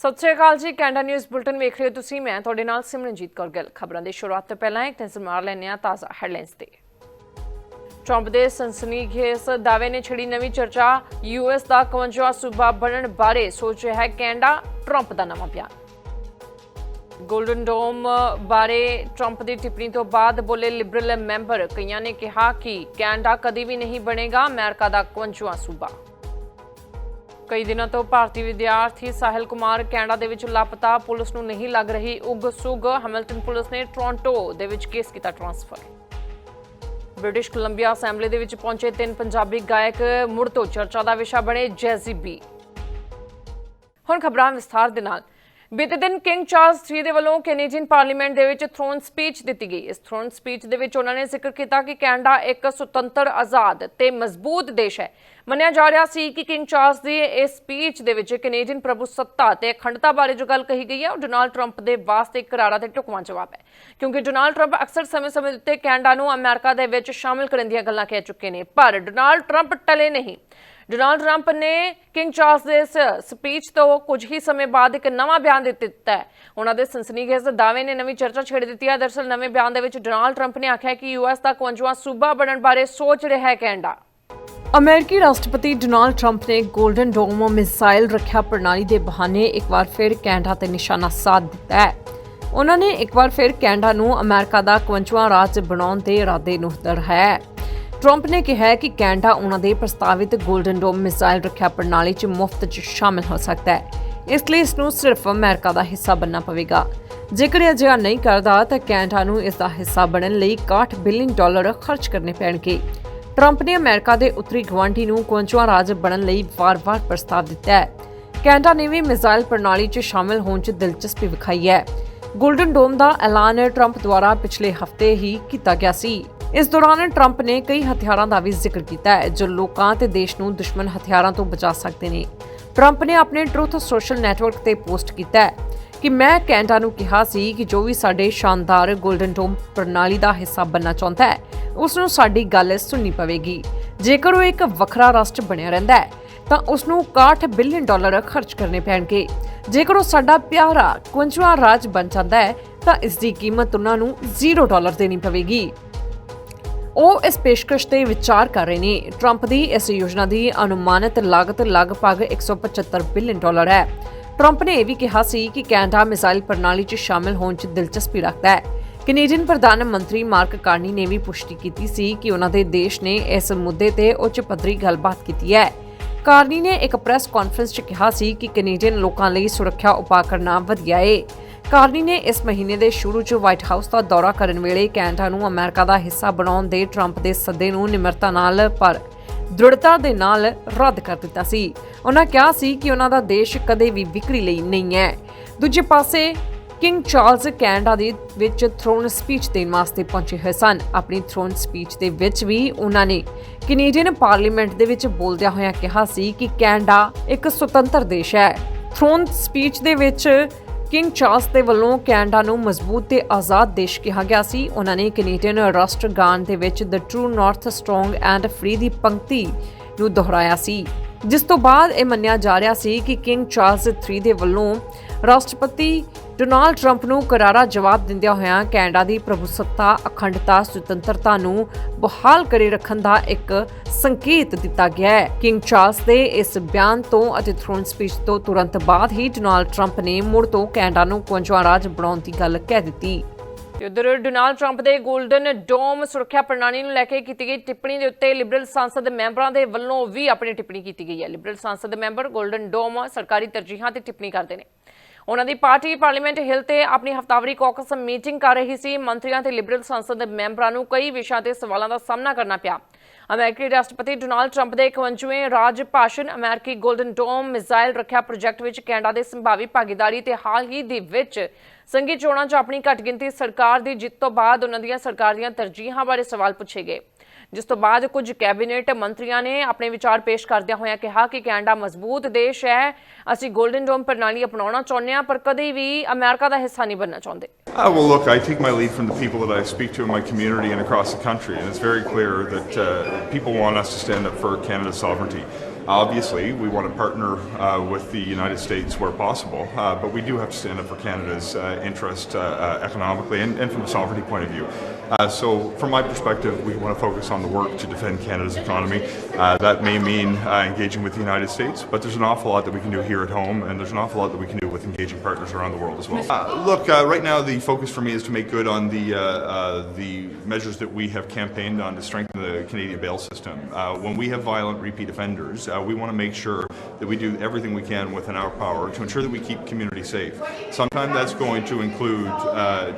ਸਤਿ ਸ਼੍ਰੀ ਅਕਾਲ ਜੀ, Canada news bulletin ਵੇਖ ਰਹੇ ਹੋ ਤੁਸੀਂ, ਮੈਂ ਤੁਹਾਡੇ ਨਾਲ ਸਿਮਰਨਜੀਤ ਕੌਰ ਗਿੱਲ। ਖਬਰਾਂ ਦੀ ਸ਼ੁਰੂਆਤ ਤੋਂ ਪਹਿਲਾਂ ਇੱਕ ਨਜ਼ਰ ਮਾਰ ਲੈਂਦੇ ਹਾਂ ਤਾਜ਼ਾ ਹੈਡਲਾਈਨਸ ਤੇ। ਟਰੰਪ ਦੇ ਸਨਸਨੀਖੇਜ਼ ਦਾਅਵੇ ਨੇ ਛੜੀ ਨਵੀਂ ਚਰਚਾ। ਯੂਐਸ ਦਾ 51ਵਾਂ ਸੂਬਾ ਬਣਨ ਬਾਰੇ ਸੋਚ ਰਿਹਾ ਹੈ ਕੈਨੇਡਾ ਟਰੰਪ ਦਾ ਨਵਾਂ ਬਿਆਨ। ਗੋਲਡਨ ਡੋਮ ਬਾਰੇ ਟਰੰਪ ਦੀ ਟਿੱਪਣੀ ਤੋਂ ਬਾਅਦ ਬੋਲੇ ਲਿਬਰਲ ਮੈਂਬਰ ਕਈਆਂ ਨੇ ਕਿਹਾ ਕਿ ਕੈਨੇਡਾ ਕਦੀ ਵੀ ਨਹੀਂ ਬਣੇਗਾ ਅਮਰੀਕਾ ਦਾ 51ਵਾਂ ਸੂਬਾ। ਕਈ ਦਿਨਾਂ ਤੋਂ ਭਾਰਤੀ ਵਿਦਿਆਰਥੀ ਸਾਹਿਲ ਕੁਮਾਰ ਕੈਨੇਡਾ ਦੇ ਵਿੱਚ ਲਾਪਤਾ, ਪੁਲਿਸ ਨੂੰ ਨਹੀਂ ਲੱਗ ਰਹੀ ਉਗ ਸੁਗ। ਹੈਮਿਲਟਨ ਪੁਲਿਸ ਨੇ ਟੋਰਾਂਟੋ ਦੇ ਵਿੱਚ ਕੇਸ ਕੀਤਾ ਟ੍ਰਾਂਸਫਰ। ਬ੍ਰਿਟਿਸ਼ ਕੋਲੰਬੀਆ ਅਸੈਂਬਲੀ ਦੇ ਵਿੱਚ ਪਹੁੰਚੇ ਤਿੰਨ ਪੰਜਾਬੀ ਗਾਇਕ ਮੁੜ ਤੋਂ ਚਰਚਾ ਦਾ ਵਿਸ਼ਾ ਬਣੇ ਜੈਜ਼ੀ ਬੀ। ਹੁਣ ਖਬਰਾਂ ਵਿਸਥਾਰ ਦੇ ਨਾਲ। ਬੀਤੇ ਦਿਨ ਕਿੰਗ ਚਾਰਲਸ III ਦੇ ਵੱਲੋਂ ਕੈਨੇਡੀਅਨ ਪਾਰਲੀਮੈਂਟ ਦੇ ਵਿੱਚ ਥਰੋਨ ਸਪੀਚ ਦਿੱਤੀ ਗਈ। ਇਸ ਥਰੋਨ ਸਪੀਚ ਦੇ ਵਿੱਚ ਉਹਨਾਂ ਨੇ ਜ਼ਿਕਰ ਕੀਤਾ ਕਿ ਕੈਨੇਡਾ ਇੱਕ ਸੁਤੰਤਰ, ਆਜ਼ਾਦ ਤੇ ਮਜ਼ਬੂਤ ਦੇਸ਼ ਹੈ। ਮੰਨਿਆ ਜਾ ਰਿਹਾ ਸੀ ਕਿ ਕਿੰਗ ਚਾਰਲਸ ਦੀ ਇਸ ਸਪੀਚ ਦੇ ਵਿੱਚ ਕੈਨੇਡੀਅਨ ਪ੍ਰਭੂ ਸੱਤਾ ਤੇ ਅਖੰਡਤਾ ਬਾਰੇ ਜੋ ਗੱਲ ਕਹੀ ਗਈ ਹੈ, ਉਹ ਡੋਨਾਲਡ ਟਰੰਪ ਦੇ ਵਾਸਤੇ ਕਰਾਰਾ ਤੇ ਢੁਕਵਾਂ ਜਵਾਬ ਹੈ। ਕਿਉਂਕਿ ਡੋਨਾਲਡ ਟਰੰਪ ਅਕਸਰ ਸਮੇਂ-ਸਮੇਂ ਉੱਤੇ ਕੈਨੇਡਾ ਨੂੰ ਅਮਰੀਕਾ ਦੇ ਵਿੱਚ ਸ਼ਾਮਿਲ ਕਰਨ ਦੀਆਂ ਗੱਲਾਂ ਕਹਿ ਚੁੱਕੇ ਨੇ, ਪਰ ਡੋਨਾਲਡ ਟਰੰਪ ਟਲੇ ਨਹੀਂ। ਡੋਨਾਲਡ ਟਰੰਪ ਨੇ ਕਿੰਗ ਚਾਰਲਸ ਦੇ ਇਸ ਸਪੀਚ ਤੋਂ ਕੁਝ ਹੀ ਸਮੇਂ ਬਾਅਦ ਇੱਕ ਨਵਾਂ ਬਿਆਨ ਦੇ ਦਿੱਤਾ ਹੈ। ਉਹਨਾਂ ਦੇ ਸਨਸਨੀਖੇਜ਼ ਦਾਅਵੇ ਨੇ ਨਵੀਂ ਚਰਚਾ ਛੇੜ ਦਿੱਤੀ ਹੈ। ਦਰਸਲ ਨਵੇਂ ਬਿਆਨ ਦੇ ਵਿੱਚ ਡੋਨਾਲਡ ਟਰੰਪ ਨੇ ਆਖਿਆ ਕਿ ਯੂਐਸ ਦਾ 51ਵਾਂ ਸੂਬਾ ਬਣਨ ਬਾਰੇ ਸੋਚ ਰਿਹਾ ਹੈ ਕੈਨੇਡਾ। ਅਮਰੀਕੀ ਰਾਸ਼ਟਰਪਤੀ ਡੋਨਾਲਡ ਟਰੰਪ ਨੇ 골ਡਨ ਡੋਮ ਮਿਸਾਈਲ ਰੱਖਿਆ ਪ੍ਰਣਾਲੀ ਦੇ ਬਹਾਨੇ ਇੱਕ ਵਾਰ ਫਿਰ ਕੈਨੇਡਾ ਤੇ ਨਿਸ਼ਾਨਾ ਸਾਧ ਦਿੱਤਾ ਹੈ। ਉਹਨਾਂ ਨੇ ਇੱਕ ਵਾਰ ਫਿਰ ਕੈਨੇਡਾ ਨੂੰ ਅਮਰੀਕਾ ਦਾ 51ਵਾਂ ਰਾਜ ਬਣਾਉਣ ਦੇ ਇਰਾਦੇ ਨੂੰ ਦੁਹਰਾਇਆ ਹੈ। ਟਰੰਪ ਨੇ ਕਿਹਾ ਕਿ ਕੈਨੇਡਾ ਉਹਨਾਂ ਦੇ ਪ੍ਰਸਤਾਵਿਤ 골ਡਨ ਡੋਮ ਮਿਸਾਈਲ ਰੱਖਿਆ ਪ੍ਰਣਾਲੀ 'ਚ ਮੁਫਤ 'ਚ ਸ਼ਾਮਿਲ ਹੋ ਸਕਦਾ ਹੈ। ਇਸ ਲਈ ਇਸ ਨੂੰ ਸਿਰਫ ਅਮਰੀਕਾ ਦਾ ਹਿੱਸਾ ਬਣਨਾ ਪਵੇਗਾ। ਜੇਕਰ ਇਹ ਅਜਿਹਾ ਨਹੀਂ ਕਰਦਾ, ਤਾਂ ਕੈਨੇਡਾ ਨੂੰ ਇਸ ਦਾ ਹਿੱਸਾ ਬਣਨ ਲਈ 61 ਬਿਲੀਅਨ ਡਾਲਰ ਖਰਚ ਕਰਨੇ ਪੈਣਗੇ। ਟਰੰਪ ਨੇ ਅਮਰੀਕਾ ਦੇ ਉੱਤਰੀ ਗਵਾਂਢੀ ਨੂੰ 51ਵਾਂ ਰਾਜ ਬਣਨ ਲਈ ਵਾਰ-ਵਾਰ ਪ੍ਰਸਤਾਵ ਦਿੱਤਾ ਹੈ। ਕੈਨੇਡਾ ਨੇ ਵੀ ਮਿਸਾਈਲ ਪ੍ਰਣਾਲੀ 'ਚ ਸ਼ਾਮਿਲ ਹੋਣ 'ਚ ਦਿਲਚਸਪੀ ਵਿਖਾਈ ਹੈ। ਗੋਲਡਨ ਡੋਮ ਦਾ ਐਲਾਨ ਟਰੰਪ ਦੁਆਰਾ ਪਿਛਲੇ ਹਫ਼ਤੇ ਹੀ ਕੀਤਾ ਗਿਆ ਸੀ। ਇਸ ਦੌਰਾਨ ਟਰੰਪ ਨੇ ਕਈ ਹਥਿਆਰਾਂ ਦਾ ਵੀ ਜ਼ਿਕਰ ਕੀਤਾ ਹੈ, ਜੋ ਲੋਕਾਂ ਤੇ ਦੇਸ਼ ਨੂੰ ਦੁਸ਼ਮਣ ਹਥਿਆਰਾਂ ਤੋਂ ਬਚਾ ਸਕਦੇ ਨੇ। ਟਰੰਪ ਨੇ ਆਪਣੇ ਟਰੂਥ ਸੋਸ਼ਲ ਨੈਟਵਰਕ ਤੇ ਪੋਸਟ ਕੀਤਾ ਹੈ ਕਿ ਮੈਂ ਕੈਨੇਡਾ ਨੂੰ ਕਿਹਾ ਸੀ ਕਿ ਜੋ ਵੀ ਸਾਡੇ ਸ਼ਾਨਦਾਰ 골ਡਨ ਡੋਮ ਪ੍ਰਣਾਲੀ ਦਾ ਹਿੱਸਾ ਬਣਨਾ ਚਾਹੁੰਦਾ ਹੈ ਉਸ ਨੂੰ ਸਾਡੀ ਗੱਲ ਸੁਣਨੀ ਪਵੇਗੀ। ਜੇਕਰ ਉਹ ਇੱਕ ਵੱਖਰਾ ਰਾਸ਼ਟਰ ਬਣਿਆ ਰਹਿੰਦਾ ਹੈ, ਤਾਂ ਉਸ ਨੂੰ 61 ਬਿਲੀਅਨ ਡਾਲਰ ਖਰਚ ਕਰਨੇ ਪੈਣਗੇ। ਜੇਕਰ ਉਹ ਸਾਡਾ ਪਿਆਰਾ 51ਵਾਂ ਰਾਜ ਬਣ ਜਾਂਦਾ ਹੈ, ਤਾਂ ਇਸ ਦੀ ਕੀਮਤ ਉਹਨਾਂ ਨੂੰ 0 ਡਾਲਰ ਦੇਣੀ ਪਵੇਗੀ। ਉਹ ਇਸ ਪੇਸ਼ਕਸ਼ ਤੇ ਵਿਚਾਰ ਕਰ ਰਹੇ ਨੇ। ਟਰੰਪ ਦੀ ਇਸ ਯੋਜਨਾ ਦੀ ਅਨੁਮਾਨਿਤ ਲਾਗਤ ਲਗਭਗ 175 ਬਿਲੀਅਨ ਡਾਲਰ ਹੈ। ਟਰੰਪ ਨੇ ਇਹ ਵੀ ਕਿਹਾ ਸੀ ਕਿ ਕੈਨੇਡਾ ਮਿਸਾਈਲ ਪ੍ਰਣਾਲੀ 'ਚ ਸ਼ਾਮਿਲ ਹੋਣ 'ਚ ਦਿਲਚਸਪੀ ਰੱਖਦਾ ਹੈ। ਕੈਨੇਡੀਅਨ ਪ੍ਰਧਾਨ ਮੰਤਰੀ ਮਾਰਕ ਕਾਰਨੀ ਨੇ ਵੀ ਪੁਸ਼ਟੀ ਕੀਤੀ ਸੀ ਕਿ ਉਹਨਾਂ ਦੇ ਦੇਸ਼ ਨੇ ਇਸ ਮੁੱਦੇ ਤੇ ਉੱਚ ਪੱਧਰੀ ਗੱਲਬਾਤ ਕੀਤੀ ਹੈ। ਕਾਰਨੀ ਨੇ ਇੱਕ ਪ੍ਰੈਸ ਕਾਨਫਰੰਸ 'ਚ ਕਿਹਾ ਸੀ ਕਿ ਕੈਨੇਡੀਅਨ ਲੋਕਾਂ ਲਈ ਸੁਰੱਖਿਆ ਉਪਾਅ ਕਰਨਾ ਵਧੀਆ ਏ। ਕਾਰਨੀ ਨੇ ਇਸ ਮਹੀਨੇ ਦੇ ਸ਼ੁਰੂ 'ਚ ਵਾਈਟ ਹਾਊਸ ਦਾ ਦੌਰਾ ਕਰਨ ਵੇਲੇ ਕੈਨੇਡਾ ਨੂੰ ਅਮਰੀਕਾ ਦਾ ਹਿੱਸਾ ਬਣਾਉਣ ਦੇ ਟਰੰਪ ਦੇ ਸੱਦੇ ਨੂੰ ਨਿਮਰਤਾ ਨਾਲ ਪਰ ਦ੍ਰਿੜਤਾ ਦੇ ਨਾਲ ਰੱਦ ਕਰ ਦਿੱਤਾ ਸੀ। ਉਹਨਾਂ ਕਿਹਾ ਸੀ ਕਿ ਉਹਨਾਂ ਦਾ ਦੇਸ਼ ਕਦੇ ਵੀ ਵਿਕਰੀ ਲਈ ਨਹੀਂ ਹੈ। ਦੂਜੇ ਪਾਸੇ ਕਿੰਗ ਚਾਰਲਸ ਕੈਨੇਡਾ ਦੇ ਵਿੱਚ ਥਰੋਨ ਸਪੀਚ ਦੇਣ ਵਾਸਤੇ ਪਹੁੰਚੇ ਹੋਏ ਸਨ। ਆਪਣੀ ਥਰੋਨ ਸਪੀਚ ਦੇ ਵਿੱਚ ਵੀ ਉਹਨਾਂ ਨੇ ਕੈਨੇਡੀਅਨ ਪਾਰਲੀਮੈਂਟ ਦੇ ਵਿੱਚ ਬੋਲਦਿਆਂ ਹੋਇਆਂ ਕਿਹਾ ਸੀ ਕਿ ਕੈਨੇਡਾ ਇੱਕ ਸੁਤੰਤਰ ਦੇਸ਼ ਹੈ। ਥਰੋਨ ਸਪੀਚ ਦੇ ਵਿੱਚ ਕਿੰਗ ਚਾਰਲਸ ਦੇ ਵੱਲੋਂ ਕੈਨੇਡਾ ਨੂੰ ਮਜ਼ਬੂਤ ਤੇ ਆਜ਼ਾਦ ਦੇਸ਼ ਕਿਹਾ ਗਿਆ ਸੀ। ਉਹਨਾਂ ਨੇ ਕੈਨੇਡੀਅਨ ਰਾਸ਼ਟਰ ਗਾਨ ਦੇ ਵਿੱਚ the true north strong and free ਦੀ ਪੰਕਤੀ ਨੂੰ ਦੁਹਰਾਇਆ ਸੀ। ਜਿਸ ਤੋਂ ਬਾਅਦ ਇਹ ਮੰਨਿਆ ਜਾ ਰਿਹਾ ਸੀ ਕਿ ਕਿੰਗ ਚਾਰਲਸ III ਦੇ ਵੱਲੋਂ ਰਾਸ਼ਟਰਪਤੀ ਡੋਨਾਲਡ ਟਰੰਪ ਨੂੰ ਕਰਾਰਾ ਜਵਾਬ ਦਿੰਦਿਆਂ ਹੋਇਆਂ ਕੈਨੇਡਾ ਦੀ ਪ੍ਰਭੂਸੱਤਾ, ਅਖੰਡਤਾ, ਸੁਤੰਤਰਤਾ ਨੂੰ ਬਹਾਲ ਕਰੇ ਰੱਖਣ ਦਾ ਇੱਕ ਸੰਕੇਤ ਦਿੱਤਾ ਗਿਆ ਹੈ। ਕਿੰਗ ਚਾਰਲਸ ਦੇ ਇਸ ਬਿਆਨ ਤੋਂ ਅਤੇ ਥਰੋਨ ਸਪੀਚ ਤੋਂ ਤੁਰੰਤ ਬਾਅਦ ਹੀ ਡੋਨਾਲਡ ਟਰੰਪ ਨੇ ਮੁੜ ਤੋਂ ਕੈਨੇਡਾ ਨੂੰ 51ਵਾਂ ਰਾਜ ਬਣਾਉਣ ਦੀ ਗੱਲ ਕਹਿ ਦਿੱਤੀ। ਤੇ ਉਧਰ ਡੋਨਾਲਡ ਟਰੰਪ ਦੇ 골ਡਨ ਡੋਮ ਸੁਰੱਖਿਆ ਪ੍ਰਣਾਲੀ ਨੂੰ ਲੈ ਕੇ ਕੀਤੀ ਗਈ ਟਿੱਪਣੀ ਦੇ ਉੱਤੇ ਲਿਬਰਲ ਸੰਸਦ ਮੈਂਬਰਾਂ ਦੇ ਵੱਲੋਂ ਵੀ ਆਪਣੀ ਟਿੱਪਣੀ ਕੀਤੀ ਗਈ ਹੈ। ਲਿਬਰਲ ਸੰਸਦ ਮੈਂਬਰ 골ਡਨ ਡੋਮ ਸਰਕਾਰੀ ਤਰਜੀਹਾਂ ਤੇ ਟਿੱਪਣੀ ਕਰਦੇ ਨੇ। ਉਹਨਾਂ ਦੀ ਪਾਰਟੀ ਪਾਰਲੀਮੈਂਟ ਹਿਲ ਤੇ ਆਪਣੀ ਹਫਤਾਵਾਰੀ ਕੌਕਸ ਮੀਟਿੰਗ ਕਰ ਰਹੀ ਸੀ। ਮੰਤਰੀਆਂ ਤੇ ਲਿਬਰਲ ਸੰਸਦ ਮੈਂਬਰਾਂ ਨੂੰ ਕਈ ਵਿਸ਼ਿਆਂ ਤੇ ਸਵਾਲਾਂ ਦਾ ਸਾਹਮਣਾ ਕਰਨਾ ਪਿਆ। ਅਮਰੀਕੀ ਰਾਸ਼ਟਰਪਤੀ ਡੋਨਾਲਡ ਟਰੰਪ ਦੇ 51ਵੇਂ ਰਾਜ ਭਾਸ਼ਣ, ਅਮਰੀਕੀ 골ਡਨ ਡੋਮ ਮਿਜ਼ਾਈਲ ਰੱਖਿਆ ਪ੍ਰੋਜੈਕਟ ਵਿੱਚ ਕੈਨੇਡਾ ਦੇ ਸੰਭਾਵੀ ਭਾਗੀਦਾਰੀ ਤੇ ਹਾਲ ਹੀ ਦੇ ਵਿੱਚ ਸੰਘੀ ਚੋਣਾਂ 'ਚ ਆਪਣੀ ਘੱਟ ਗਿਣਤੀ ਸਰਕਾਰ ਦੀ ਜਿੱਤ ਤੋਂ ਬਾਅਦ ਉਹਨਾਂ ਦੀਆਂ ਸਰਕਾਰ ਦੀਆਂ ਤਰਜੀਹਾਂ ਬਾਰੇ ਸਵਾਲ ਪੁੱਛੇ ਗਏ। ਜਿਸ ਤੋਂ ਬਾਅਦ ਕੁਝ ਕੈਬਨਿਟ ਮੰਤਰੀਆਂ ਨੇ ਆਪਣੇ ਵਿਚਾਰ ਪੇਸ਼ ਕਰਦਿਆਂ ਹੋਇਆਂ ਕਿਹਾ ਕਿ ਕੈਨੇਡਾ ਮਜ਼ਬੂਤ ਦੇਸ਼ ਹੈ ਅਸੀਂ 골ਡਨ ਡੋਮ ਪ੍ਰਣਾਲੀ ਅਪਣਾਉਣਾ ਚਾਹੁੰਦੇ ਹਾਂ ਪਰ ਕਦੇ ਵੀ ਅਮਰੀਕਾ ਦਾ ਹਿੱਸਾ ਨਹੀਂ ਬਣਨਾ ਚਾਹੁੰਦੇ Uh, well, look, I take my lead from the people that I speak to in my community and across the country, and it's very clear that uh, people want us to stand up for Canada's sovereignty. Obviously, we want to partner uh, with the United States where possible, uh, but we do have to stand up for Canada's uh, interest uh, uh, economically and, and from a sovereignty point of view. Uh, so, from my perspective, we want to focus on the work to defend Canada's economy. That may mean engaging with the United States, but there's an awful lot that we can do here at home, and there's an awful lot that we can with engaging partners around the world as well. Uh, look, uh, right now the focus for me is to make good on the uh, uh, the measures that we have campaigned on to strengthen the Canadian bail system. Uh, when we have violent repeat offenders, uh, we want to make sure that we do everything we can within our power to ensure that we keep communities safe. Sometimes that's going to include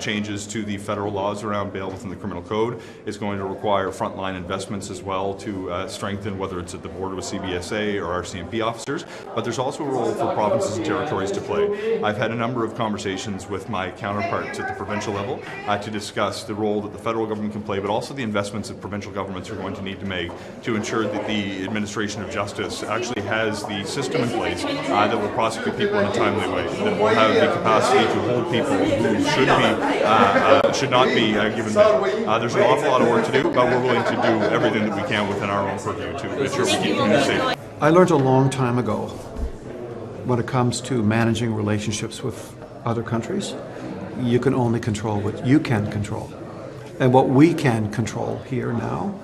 changes to the federal laws around bail within the criminal code. It's going to require frontline investments as well to strengthen whether it's at the border with CBSA or our CMP officers. But there's also a role for provinces and territories to play. I've had a number of conversations with my counterparts at the provincial level uh, to discuss the role that the federal government can play, but also the investments that provincial governments are going to need to make to ensure that the administration of justice actually has the system in place uh, that will prosecute people in a timely way, that will have the capacity to hold people who should be uh, uh, should not be uh, given bail. Uh, there's an awful lot of work to do, but we're willing to do everything that we can within our own purview to ensure we keep communities safe. I learned a long time ago when it comes to managing relationships with other countries, you can only control what you can control. And what we can control here now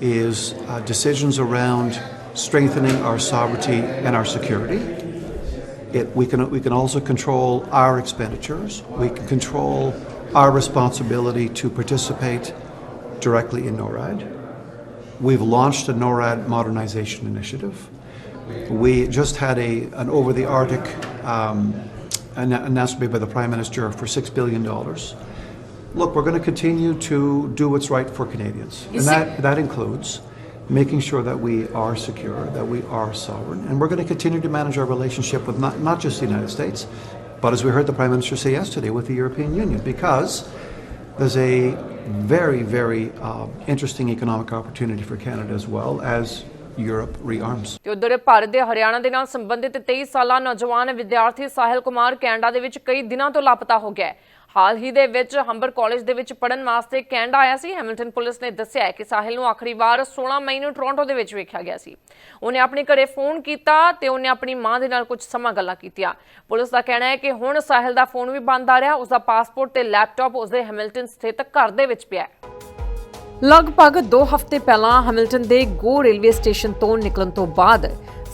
is uh, decisions around strengthening our sovereignty and our security. It, we, can, we can also control our expenditures. We can control our responsibility to participate directly in NORAD. We've launched a NORAD modernization initiative. We just had a, an over the Arctic um, announcement by the Prime Minister for $6 billion. Look, we're going to continue to do what's right for Canadians. And that, that includes making sure that we are secure, that we are sovereign, and we're going to continue to manage our relationship with not, not just the United States, but as we heard the Prime Minister say yesterday, with the European Union, because there's a very, very uh, interesting economic opportunity for Canada as well as Europe rearms. ਤੇ ਉਧਰ ਭਾਰਤ ਦੇ ਹਰਿਆਣਾ ਦੇ ਨਾਲ ਸੰਬੰਧਿਤ 23 ਸਾਲਾ ਨੌਜਵਾਨ ਵਿਦਿਆਰਥੀ Sahil Kumar Canada ਦੇ ਵਿੱਚ ਕਈ ਦਿਨਾਂ ਤੋਂ ਲਾਪਤਾ ਹੋ ਗਿਆ ਹੈ। ਹਾਲ ਹੀ ਦੇ ਵਿੱਚ ਹੰਬਰ ਕਾਲਜ ਦੇ ਵਿੱਚ ਪੜਨ ਵਾਸਤੇ ਕੈਨੇਡਾ ਆਇਆ ਸੀ। ਹੈਮਿਲਟਨ ਪੁਲਿਸ ਨੇ ਦੱਸਿਆ ਹੈ ਕਿ ਸਾਹਿਲ ਨੂੰ ਆਖਰੀ ਵਾਰ 16 ਮਈ ਨੂੰ ਟੋਰਾਂਟੋ ਦੇ ਵਿੱਚ ਵੇਖਿਆ ਗਿਆ ਸੀ। ਉਹਨੇ ਆਪਣੇ ਘਰੇ ਫੋਨ ਕੀਤਾ ਤੇ ਉਹਨੇ ਆਪਣੀ ਮਾਂ ਦੇ ਨਾਲ ਕੁਝ ਸਮਾਂ ਗੱਲਾਂ ਕੀਤੀਆਂ। ਪੁਲਿਸ ਦਾ ਕਹਿਣਾ ਹੈ ਕਿ ਹੁਣ ਸਾਹਿਲ ਦਾ ਫੋਨ ਵੀ ਬੰਦ ਆ ਰਿਹਾ। ਉਸ ਦਾ ਪਾਸਪੋਰਟ ਤੇ ਲੈਪਟਾਪ ਉਸਦੇ ਹੈਮਿਲਟਨ ਸਥਿਤ ਘਰ ਦੇ ਵਿੱਚ ਪਿਆ ਹੈ। ਲਗਭਗ 2 ਹਫ਼ਤੇ ਪਹਿਲਾਂ ਹੈਮਿਲਟਨ ਦੇ ਗੋ ਰੇਲਵੇ ਸਟੇਸ਼ਨ ਤੋਂ ਨਿਕਲਣ ਤੋਂ ਬਾਅਦ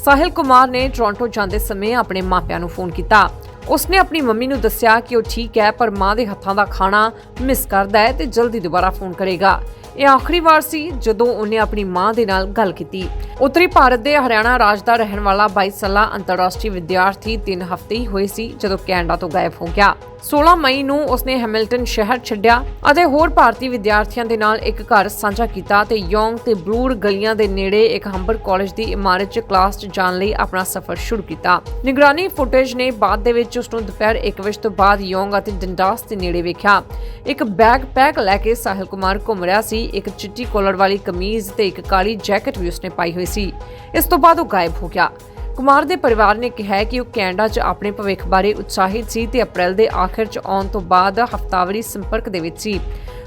ਸਾਹਿਲ ਕੁਮਾਰ ਨੇ ਟੋਰਾਂਟੋ ਜਾਂਦੇ ਸਮੇਂ ਆਪਣੇ ਮਾਪਿਆਂ ਨੂੰ ਫੋਨ ਕੀਤਾ। ਉਸਨੇ ਆਪਣੀ ਮੰਮੀ ਨੂੰ ਦੱਸਿਆ ਕਿ ਉਹ ਠੀਕ ਹੈ, ਪਰ ਮਾਂ ਦੇ ਹੱਥਾਂ ਦਾ ਖਾਣਾ ਮਿਸ ਕਰਦਾ ਹੈ ਤੇ ਜਲਦੀ ਦੁਬਾਰਾ ਫੋਨ ਕਰੇਗਾ। ਇਹ ਆਖਰੀ ਵਾਰ ਸੀ ਜਦੋਂ ਉਹਨੇ ਆਪਣੀ ਮਾਂ ਦੇ ਨਾਲ ਗੱਲ ਕੀਤੀ। ਉੱਤਰੀ ਭਾਰਤ ਦੇ ਹਰਿਆਣਾ ਰਾਜ ਦਾ ਰਹਿਣ ਵਾਲਾ 22 ਸਾਲਾ ਅੰਤਰਰਾਸ਼ਟਰੀ ਵਿਦਿਆਰਥੀ 3 ਹਫ਼ਤੇ ਹੀ ਹੋਏ ਸੀ ਜਦੋਂ ਕੈਨੇਡਾ ਤੋਂ ਗਾਇਬ ਹੋ ਗਿਆ। 16 ਮਈ ਨੂੰ ਉਸਨੇ ਹੈਮਿਲਟਨ ਸ਼ਹਿਰ ਛੱਡਿਆ ਅਤੇ ਹੋਰ ਭਾਰਤੀ ਵਿਦਿਆਰਥੀਆਂ ਦੇ ਨਾਲ ਇੱਕ ਘਰ ਸਾਂਝਾ ਕੀਤਾ ਤੇ ਯੋਂਗ ਤੇ ਬਲੂਰ ਗਲੀਆਂ ਦੇ ਨੇੜੇ ਇੱਕ ਹੰਬਰ ਕਾਲਜ ਦੀ ਇਮਾਰਤ 'ਚ ਕਲਾਸ 'ਚ ਜਾਣ ਲਈ ਆਪਣਾ ਸਫ਼ਰ ਸ਼ੁਰੂ ਕੀਤਾ। ਨਿਗਰਾਨੀ ਫੁਟੇਜ ਨੇ ਬਾਅਦ ਦੇ ਵਿੱਚ ਉਸ ਨੂੰ ਦੁਪਹਿਰ 1 ਵਜੇ ਤੋਂ ਬਾਅਦ ਯੋਂਗ ਅਤੇ ਡੰਡਾਸ ਦੇ ਨੇੜੇ ਵੇਖਿਆ। ਇੱਕ ਬੈਗ ਪੈਕ ਲੈ ਕੇ ਸਾਹਿਲ ਕੁਮਾਰ ਘੁੰਮ ਰਿਹਾ ਸੀ, ਇੱਕ ਚਿੱਟੀ ਕੋਲਰ ਵਾਲੀ ਕਮੀਜ਼ ਤੇ ਇੱਕ ਕਾਲੀ ਜੈਕਟ ਵੀ ਉਸਨੇ ਪਾਈ ਹੋਈ ਸੀ। ਇਸ ਤੋਂ ਬਾਅਦ ਉਹ ਗਾਇਬ ਹੋ ਗਿਆ। ਕੁਮਾਰ ਦੇ ਪਰਿਵਾਰ ਨੇ ਕਿਹਾ ਕਿ ਉਹ ਕੈਨੇਡਾ 'ਚ ਆਪਣੇ ਭਵਿੱਖ ਬਾਰੇ ਉਤਸ਼ਾਹਿਤ ਸੀ ਤੇ ਅਪ੍ਰੈਲ ਦੇ ਆਖਿਰ 'ਚ ਆਉਣ ਤੋਂ ਬਾਅਦ ਹਫ਼ਤਾਵਾਰੀ ਸੰਪਰਕ ਦੇ ਵਿੱਚ ਸੀ।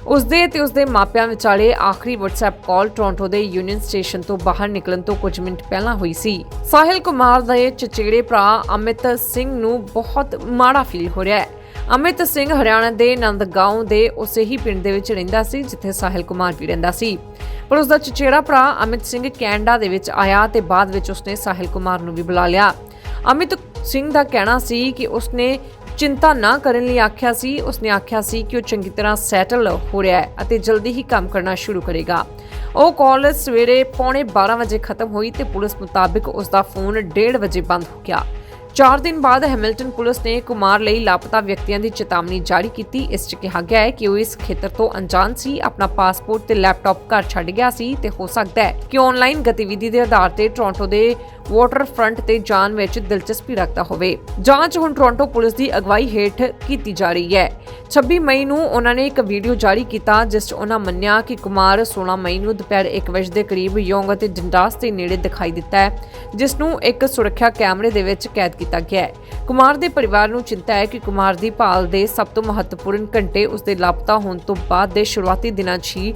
ਉਸਦੇ ਤੇ ਉਸਦੇ ਮਾਪਿਆਂ ਵਿਚਾਲੇ ਆਖਰੀ WhatsApp ਕਾਲ ਟੋਰਾਂਟੋ ਦੇ ਯੂਨੀਅਨ ਸਟੇਸ਼ਨ ਤੋਂ ਬਾਹਰ ਨਿਕਲਣ ਤੋਂ ਕੁਝ ਮਿੰਟ ਪਹਿਲਾਂ ਹੋਈ ਸੀ। ਸਾਹਿਲ ਕੁਮਾਰ ਦੇ ਚਚੇੜੇ ਭਰਾ ਅਮਿਤ ਸਿੰਘ ਨੂੰ ਬਹੁਤ ਮਾੜਾ ਫੀਲ ਹੋ ਰਿਹਾ ਹੈ। ਅਮਿਤ ਸਿੰਘ ਹਰਿਆਣਾ ਦੇ ਨੰਦਗਾਉਂ ਦੇ ਉਸੇ ਹੀ ਪਿੰਡ ਦੇ ਵਿੱਚ ਰਹਿੰਦਾ ਸੀ, ਜਿੱਥੇ ਸਾਹਿਲ ਕੁਮਾਰ ਵੀ ਰਹਿੰਦਾ ਸੀ। ਪਰ ਉਸ ਦਾ ਚਚੇੜਾ ਭਰਾ ਅਮਿਤ ਸਿੰਘ ਕੈਨੇਡਾ ਦੇ ਵਿੱਚ ਆਇਆ ਤੇ ਬਾਅਦ ਵਿੱਚ ਉਸਨੇ ਸਾਹਿਲ ਕੁਮਾਰ ਨੂੰ ਵੀ ਬੁਲਾ ਲਿਆ। ਅਮਿਤ ਸਿੰਘ ਦਾ ਕਹਿਣਾ ਸੀ ਕਿ ਉਸਨੇ ਚਿੰਤਾ ਨਾ ਕਰਨ ਲਈ ਆਖਿਆ ਸੀ। ਉਸਨੇ ਆਖਿਆ ਸੀ ਕਿ ਉਹ ਚੰਗੀ ਤਰ੍ਹਾਂ ਸੈਟਲ ਹੋ ਰਿਹਾ ਹੈ ਅਤੇ ਜਲਦੀ ਹੀ ਕੰਮ ਕਰਨਾ ਸ਼ੁਰੂ ਕਰੇਗਾ। ਉਹ ਕਾਲ ਸਵੇਰੇ ਪੌਣੇ 12 ਵਜੇ ਖਤਮ ਹੋਈ ਤੇ ਪੁਲਿਸ ਮੁਤਾਬਿਕ ਉਸ ਦਾ ਫੋਨ 1:30 ਵਜੇ ਬੰਦ ਹੋ ਗਿਆ। 4 ਦਿਨ ਬਾਅਦ ਹੈਮਿਲਟਨ ਪੁਲਿਸ ਨੇ ਕੁਮਾਰ ਲਈ ਲਾਪਤਾ ਵਿਅਕਤੀਆਂ ਦੀ ਚੇਤਾਵਨੀ ਜਾਰੀ ਕੀਤੀ, ਇਸ 'ਚ ਕਿਹਾ ਗਿਆ ਹੈ ਕਿ ਉਹ ਇਸ ਖੇਤਰ ਤੋਂ ਅਣਜਾਣ ਸੀ, ਆਪਣਾ ਪਾਸਪੋਰਟ ਤੇ ਲੈਪਟਾਪ ਘਰ ਛੱਡ ਗਿਆ ਸੀ ਤੇ ਹੋ ਸਕਦਾ ਹੈ ਕਿ ਆਨਲਾਈਨ ਗਤੀਵਿਧੀ ਦੇ ਆਧਾਰ ਤੇ ਟੋਰਾਂਟੋ ਦੇ ਵਾਟਰ ਤੇ ਜਾਣ ਵਿੱਚ ਦਿਲਚਸਪੀ ਰੱਖਦਾ ਹੋਵੇ। ਜਾਂਚ ਹੁਣ ਟੋਰਾਂਟੋ ਪੁਲਿਸ ਦੀ ਅਗਵਾਈ ਹੇਠ ਕੀਤੀ ਜਾ ਰਹੀ ਹੈ। 26 ਮਈ ਨੂੰ ਉਹਨਾਂ ਨੇ ਇੱਕ ਵੀਡੀਓ ਜਾਰੀ ਕੀਤਾ, ਜਿਸ 'ਚ ਉਹਨਾਂ ਮੰਨਿਆ ਕਿ ਕੁਮਾਰ 16 ਮਈ ਨੂੰ ਦੁਪਹਿਰ 1 ਵਜੇ ਦੇ ਕਰੀਬ ਯੋਂਗ ਅਤੇ ਡੰਡਾਸ ਦੇ ਨੇੜੇ ਦਿਖਾਈ ਦਿੱਤਾ ਹੈ, ਜਿਸ ਨੂੰ ਇੱਕ ਸੁਰੱਖਿਆ ਕੈਮਰੇ ਦੇ ਵਿੱਚ ਕੈਦ ਕੀਤਾ ਗਿਆ ਹੈ। ਕੁਮਾਰ ਦੇ ਪਰਿਵਾਰ ਨੂੰ ਚਿੰਤਾ ਹੈ ਕਿ ਕੁਮਾਰ ਦੀ ਭਾਲ ਦੇ ਸਭ ਤੋਂ ਮਹੱਤਵਪੂਰਨ ਘੰਟੇ ਉਸ ਦੇ ਲਾਪਤਾ ਹੋਣ ਤੋਂ ਬਾਅਦ ਦੇ ਸ਼ੁਰੂਆਤੀ ਦਿਨਾਂ 'ਚ ਹੀ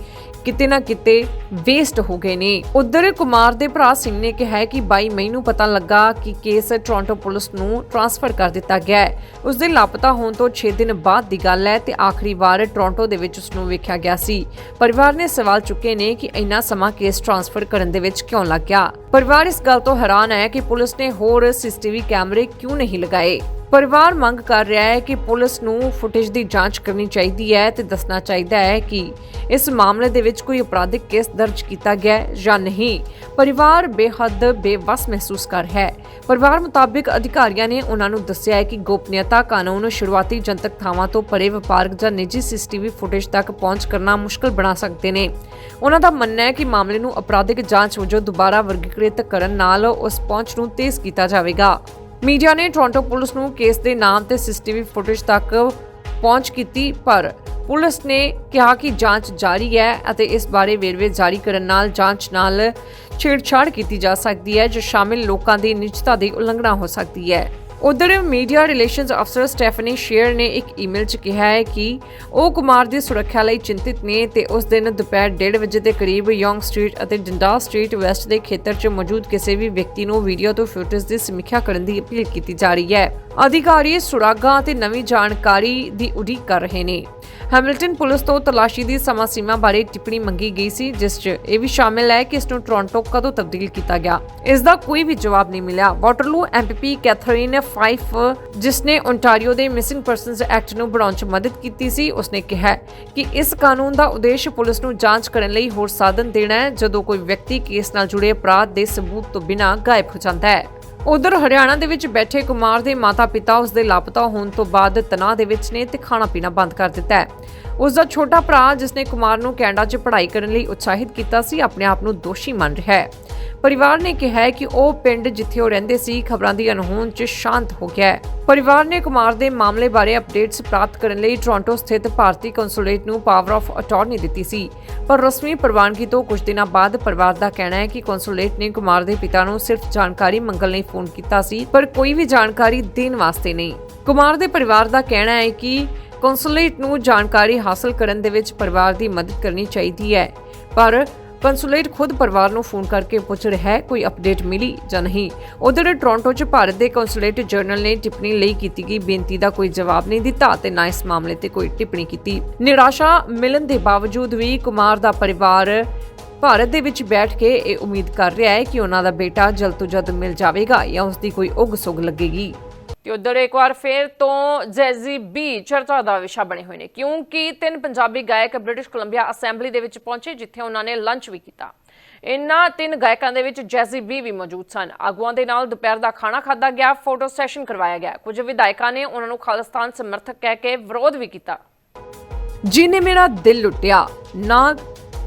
ਕਿਤੇ ਨਾ ਕਿਤੇ ਵੇਸਟ ਹੋ ਗਏ ਨੇ। ਉਧਰ ਕੁਮਾਰ ਦੇ ਭਰਾ ਸਿੰਘ ਨੇ ਕਿਹਾ ਕਿ 22 ਮਈ ਨੂੰ ਪਤਾ ਲੱਗਾ ਕਿ ਕੇਸ ਟੋਰਾਂਟੋ ਪੁਲਿਸ ਨੂੰ ਟ੍ਰਾਂਸਫਰ ਕਰ ਦਿੱਤਾ ਗਿਆ ਹੈ। ਉਸ ਦੇ ਲਾਪਤਾ ਹੋਣ ਤੋਂ 6 ਦਿਨ ਬਾਅਦ ਦੀ ਗੱਲ ਹੈ ਤੇ ਆਖਰੀ ਵਾਰ ਟੋਰਾਂਟੋ ਦੇ ਵਿੱਚ ਉਸ ਨੂੰ ਵੇਖਿਆ ਗਿਆ ਸੀ। ਪਰਿਵਾਰ ਨੇ ਸਵਾਲ ਚੁੱਕੇ ਨੇ ਕਿ ਇੰਨਾ ਸਮਾਂ ਕੇਸ ਟ੍ਰਾਂਸਫਰ ਕਰਨ ਦੇ ਵਿੱਚ ਕਿਉਂ ਲੱਗ ਗਿਆ? ਪਰਿਵਾਰ ਇਸ ਗੱਲ ਤੋਂ ਹੈਰਾਨ ਹੈ ਕਿ ਪੁਲਿਸ ਨੇ ਹੋਰ ਸੀਸੀਟੀਵੀ ਕੈਮਰੇ ਕਿਉਂ ਨਹੀਂ ਲਗਾਏ? ਪਰਿਵਾਰ ਮੰਗ ਕਰ ਰਿਹਾ ਹੈ ਕਿ ਪੁਲਿਸ ਨੂੰ ਫੁਟੇਜ ਦੀ ਜਾਂਚ ਕਰਨੀ ਚਾਹੀਦੀ ਹੈ ਤੇ ਦੱਸਣਾ ਚਾਹੀਦਾ ਹੈ ਕਿ ਇਸ ਮਾਮਲੇ ਦੇ ਵਿੱਚ ਕੋਈ ਅਪਰਾਧਿਕ ਕੇਸ ਦਰਜ ਕੀਤਾ ਗਿਆ ਹੈ ਜਾਂ ਨਹੀਂ। ਪਰਿਵਾਰ ਬੇਹੱਦ ਬੇਵਸ ਮਹਿਸੂਸ ਕਰ ਰਿਹਾ ਹੈ। ਪਰਿਵਾਰ ਮੁਤਾਬਿਕ ਅਧਿਕਾਰੀਆਂ ਨੇ ਉਹਨਾਂ ਨੂੰ ਦੱਸਿਆ ਹੈ ਕਿ ਗੋਪਨੀਯਤਾ ਕਾਨੂੰਨ ਸ਼ੁਰੂਆਤੀ ਜਨਤਕ ਥਾਵਾਂ ਤੋਂ ਪਰੇ ਵਪਾਰਕ ਜਾਂ ਨਿੱਜੀ ਸੀਸੀਟੀਵੀ ਫੁਟੇਜ ਤੱਕ ਪਹੁੰਚ ਕਰਨਾ ਮੁਸ਼ਕਲ ਬਣਾ ਸਕਦੇ ਨੇ। ਉਹਨਾਂ ਦਾ ਮੰਨਣਾ ਹੈ ਕਿ ਮਾਮਲੇ ਨੂੰ ਅਪਰਾਧਿਕ ਜਾਂਚ ਵਜੋਂ ਦੁਬਾਰਾ ਵਰਗੀਕ੍ਰਿਤ ਕਰਨ ਨਾਲ ਉਸ ਪਹੁੰਚ ਨੂੰ ਤੇਜ਼ ਕੀਤਾ ਜਾਵੇਗਾ। ਮੀਡੀਆ ਨੇ ਟੋਰਾਂਟੋ ਪੁਲਿਸ ਨੂੰ ਕੇਸ ਦੇ ਨਾਮ ਤੇ ਸੀਸੀਟੀਵੀ ਫੁਟੇਜ ਤੱਕ ਪਹੁੰਚ ਕੀਤੀ, ਪਰ ਪੁਲਿਸ ਨੇ ਕਿਹਾ ਕਿ ਜਾਂਚ ਜਾਰੀ ਹੈ ਅਤੇ ਇਸ ਬਾਰੇ ਵੇਰਵੇ ਜਾਰੀ ਕਰਨ ਨਾਲ ਜਾਂਚ ਨਾਲ ਛੇੜਛਾੜ ਕੀਤੀ ਜਾ ਸਕਦੀ ਹੈ, ਜੋ ਸ਼ਾਮਿਲ ਲੋਕਾਂ ਦੀ ਨਿੱਜਤਾ ਦੀ ਉਲੰਘਣਾ ਹੋ ਸਕਦੀ ਹੈ। ਉਧਰ ਮੀਡੀਆ ਰਿਲੇਸ਼ਨਸ ਅਫਸਰ ਸਟੈਫਨੀ ਸ਼ੇਅਰ ਨੇ ਇੱਕ ਈਮੇਲ 'ਚ ਕਿਹਾ ਹੈ ਕਿ ਉਹ ਕੁਮਾਰ ਦੀ ਸੁਰੱਖਿਆ ਲਈ ਚਿੰਤਿਤ ਨੇ ਤੇ ਉਸ ਦਿਨ ਦੁਪਹਿਰ 1:30 ਵਜੇ ਦੇ ਕਰੀਬ ਯੋਂਗ ਸਟਰੀਟ ਅਤੇ ਡੰਡਾ ਸਟਰੀਟ ਵੈਸਟ ਦੇ ਖੇਤਰ 'ਚ ਮੌਜੂਦ ਕਿਸੇ ਵੀ ਵਿਅਕਤੀ ਨੂੰ ਵੀਡੀਓ ਤੋਂ ਫੁਟੇਜ ਦੀ ਸਮੀਖਿਆ ਕਰਨ ਦੀ ਅਪੀਲ ਕੀਤੀ ਜਾ ਰਹੀ ਹੈ। ਅਧਿਕਾਰੀ ਸੁਰਾਗਾਂ ਅਤੇ ਨਵੀਂ ਜਾਣਕਾਰੀ ਦੀ ਉਡੀਕ ਕਰ ਰਹੇ ਨੇ। ਹੈਮਿਲਟਨ ਪੁਲਿਸ ਤੋਂ ਤਲਾਸ਼ੀ ਦੀ ਸਮਾਂ ਸੀਮਾ ਬਾਰੇ ਟਿੱਪਣੀ ਮੰਗੀ ਗਈ ਸੀ, ਜਿਸ 'ਚ ਇਹ ਵੀ ਸ਼ਾਮਿਲ ਹੈ ਕਿ ਇਸ ਨੂੰ ਟੋਰਾਂਟੋ ਕਦੋਂ ਤਬਦੀਲ ਕੀਤਾ ਗਿਆ। ਇਸ ਦਾ ਕੋਈ ਵੀ ਜਵਾਬ ਨਹੀਂ ਮਿਲਿਆ। ਵਾਟਰਲੂ ਐਮਪੀਪੀ ਕੈਥਰੀਨ ਫਾਈਫ, ਜਿਸ ਨੇ ਓਨਟਾਰੀਓ ਦੇ ਮਿਸਿੰਗ ਪਰਸਨਸ ਐਕਟ ਨੂੰ ਬਣਾਉਣ 'ਚ ਮਦਦ ਕੀਤੀ ਸੀ, ਉਸਨੇ ਕਿਹਾ ਕਿ ਇਸ ਕਾਨੂੰਨ ਦਾ ਉਦੇਸ਼ ਪੁਲਿਸ ਨੂੰ ਜਾਂਚ ਕਰਨ ਲਈ ਹੋਰ ਸਾਧਨ ਦੇਣਾ ਹੈ, ਜਦੋਂ ਕੋਈ ਵਿਅਕਤੀ ਕੇਸ ਨਾਲ ਜੁੜੇ ਅਪਰਾਧ ਦੇ ਸਬੂਤ ਤੋਂ ਬਿਨਾਂ ਗਾਇਬ ਹੋ ਜਾਂਦਾ ਹੈ। ਉਧਰ ਹਰਿਆਣਾ ਦੇ ਵਿੱਚ ਬੈਠੇ ਕੁਮਾਰ ਦੇ ਮਾਤਾ-ਪਿਤਾ ਉਸ ਦੇ ਲਾਪਤਾ ਹੋਣ ਤੋਂ ਬਾਅਦ ਤਣਾਅ ਦੇ ਵਿੱਚ ਨੇ ਤੇ ਖਾਣਾ ਪੀਣਾ ਬੰਦ ਕਰ ਦਿੱਤਾ ਹੈ। ਉਸ ਦਾ ਛੋਟਾ ਭਰਾ, ਜਿਸਨੇ ਕੁਮਾਰ ਨੂੰ ਕੈਨੇਡਾ 'ਚ ਪੜ੍ਹਾਈ ਕਰਨ ਲਈ ਉਤਸ਼ਾਹਿਤ ਕੀਤਾ ਸੀ, ਆਪਣੇ ਆਪ ਨੂੰ ਦੋਸ਼ੀ ਮੰਨ ਰਿਹਾ ਹੈ। ਪਰਿਵਾਰ ਨੇ ਕਿਹਾ ਹੈ ਕਿ ਉਹ ਪਿੰਡ ਜਿੱਥੇ ਉਹ ਰਹਿੰਦੇ ਸੀ, ਖਬਰਾਂ ਦੀ ਅਨਹੋਂਦ 'ਚ ਸ਼ਾਂਤ ਹੋ ਗਿਆ ਹੈ। ਪਰਿਵਾਰ ਨੇ ਕੁਮਾਰ ਦੇ ਮਾਮਲੇ ਬਾਰੇ ਅਪਡੇਟਸ ਪ੍ਰਾਪਤ ਕਰਨ ਲਈ ਟੋਰਾਂਟੋ ਸਥਿਤ ਭਾਰਤੀ ਕੌਂਸੂਲੇਟ ਨੂੰ ਪਾਵਰ ਆਫ ਅਟਾਰਨੀ ਦਿੱਤੀ ਸੀ। ਪਰ ਰਸਮੀ ਪ੍ਰਵਾਨਗੀ ਤੋਂ ਕੁਝ ਦਿਨਾਂ ਬਾਅਦ ਪਰਿਵਾਰ ਦਾ ਕਹਿਣਾ ਹੈ ਕਿ ਕੌਂਸੂਲੇਟ ਨੇ ਕੁਮਾਰ ਦੇ ਪਿਤਾ ਨੂੰ ਸਿਰਫ ਜਾਣਕਾਰੀ ਮੰਗਣ ਲਈ ਫੋਨ ਕੀਤਾ ਸੀ, ਪਰ ਕੋਈ ਵੀ ਜਾਣਕਾਰੀ ਦੇਣ ਵਾਸਤੇ ਨਹੀਂ। ਕੁਮਾਰ ਦੇ ਪਰਿਵਾਰ ਦਾ ਕਹਿਣਾ ਹੈ ਕਿ ਕੌਂਸੂਲੇਟ ਨੂੰ ਜਾਣਕਾਰੀ ਹਾਸਲ ਕਰਨ ਦੇ ਵਿੱਚ ਪਰਿਵਾਰ ਦੀ ਮਦਦ ਕਰਨੀ ਚਾਹੀਦੀ ਹੈ। ਪਰ ਕੰਸੂਲੇਟ ਖੁਦ ਪਰਿਵਾਰ ਨੂੰ ਫੋਨ ਕਰਕੇ ਪੁੱਛ ਰਿਹਾ ਹੈ, ਕੋਈ ਅਪਡੇਟ ਮਿਲੀ ਜਾਂ ਨਹੀਂ। ਉਧਰ ਟੋਰਾਂਟੋ 'ਚ ਭਾਰਤ ਦੇ ਕੰਸੂਲੇਟ ਜਰਨਲ ਨੇ ਟਿੱਪਣੀ ਲਈ ਕੀਤੀ ਗਈ ਬੇਨਤੀ ਦਾ ਕੋਈ ਜਵਾਬ ਨਹੀਂ ਦਿੱਤਾ ਤੇ ਨਾ ਇਸ ਮਾਮਲੇ ਤੇ ਕੋਈ ਟਿੱਪਣੀ ਕੀਤੀ। ਨਿਰਾਸ਼ਾ ਮਿਲਣ ਦੇ ਬਾਵਜੂਦ ਵੀ ਕੁਮਾਰ ਦਾ ਪਰਿਵਾਰ ਭਾਰਤ ਦੇ ਵਿੱਚ ਬੈਠ ਕੇ ਇਹ ਉਮੀਦ ਕਰ ਰਿਹਾ ਹੈ ਕਿ ਉਹਨਾਂ ਦਾ ਬੇਟਾ ਜਲਦ ਤੋਂ ਜਲਦ ਮਿਲ ਜਾਵੇਗਾ ਜਾਂ ਉਸ ਦੀ ਕੋਈ ਉਗ ਸੁਗ ਲੱਗੇਗੀ। ਤੇ ਉਧਰ ਇੱਕ ਵਾਰ ਫੇਰ ਤੋਂ ਜੈਜ਼ੀ ਬੀ ਚਰਚਾ ਦਾ ਵਿਸ਼ਾ ਬਣੇ ਹੋਏ ਨੇ। ਕਿਉਂਕਿ ਤਿੰਨ ਪੰਜਾਬੀ ਗਾਇਕ ਬ੍ਰਿਟਿਸ਼ ਕੋਲੰਬੀਆ ਅਸੈਂਬਲੀ ਦੇ ਵਿੱਚ ਪਹੁੰਚੇ, ਜਿੱਥੇ ਉਹਨਾਂ ਨੇ ਲੰਚ ਵੀ ਕੀਤਾ। ਇਨ੍ਹਾਂ ਤਿੰਨ ਗਾਇਕਾਂ ਦੇ ਵਿੱਚ ਜੈਜ਼ੀ ਬੀ ਵੀ ਮੌਜੂਦ ਸਨ। ਆਗੂਆਂ ਦੇ ਨਾਲ ਦੁਪਹਿਰ ਦਾ ਖਾਣਾ ਖਾਧਾ ਗਿਆ, ਫੋਟੋ ਸੈਸ਼ਨ ਕਰਵਾਇਆ ਗਿਆ। ਕੁਝ ਵਿਧਾਇਕਾਂ ਨੇ ਉਹਨਾਂ ਨੂੰ ਖਾਲਿਸਤਾਨ ਸਮਰਥਕ ਕਹਿ ਕੇ ਵਿਰੋਧ ਵੀ ਕੀਤਾ। ਜਿਨੇ ਮੇਰਾ ਦਿਲ ਲੁੱਟਿਆ, ਨਾਗ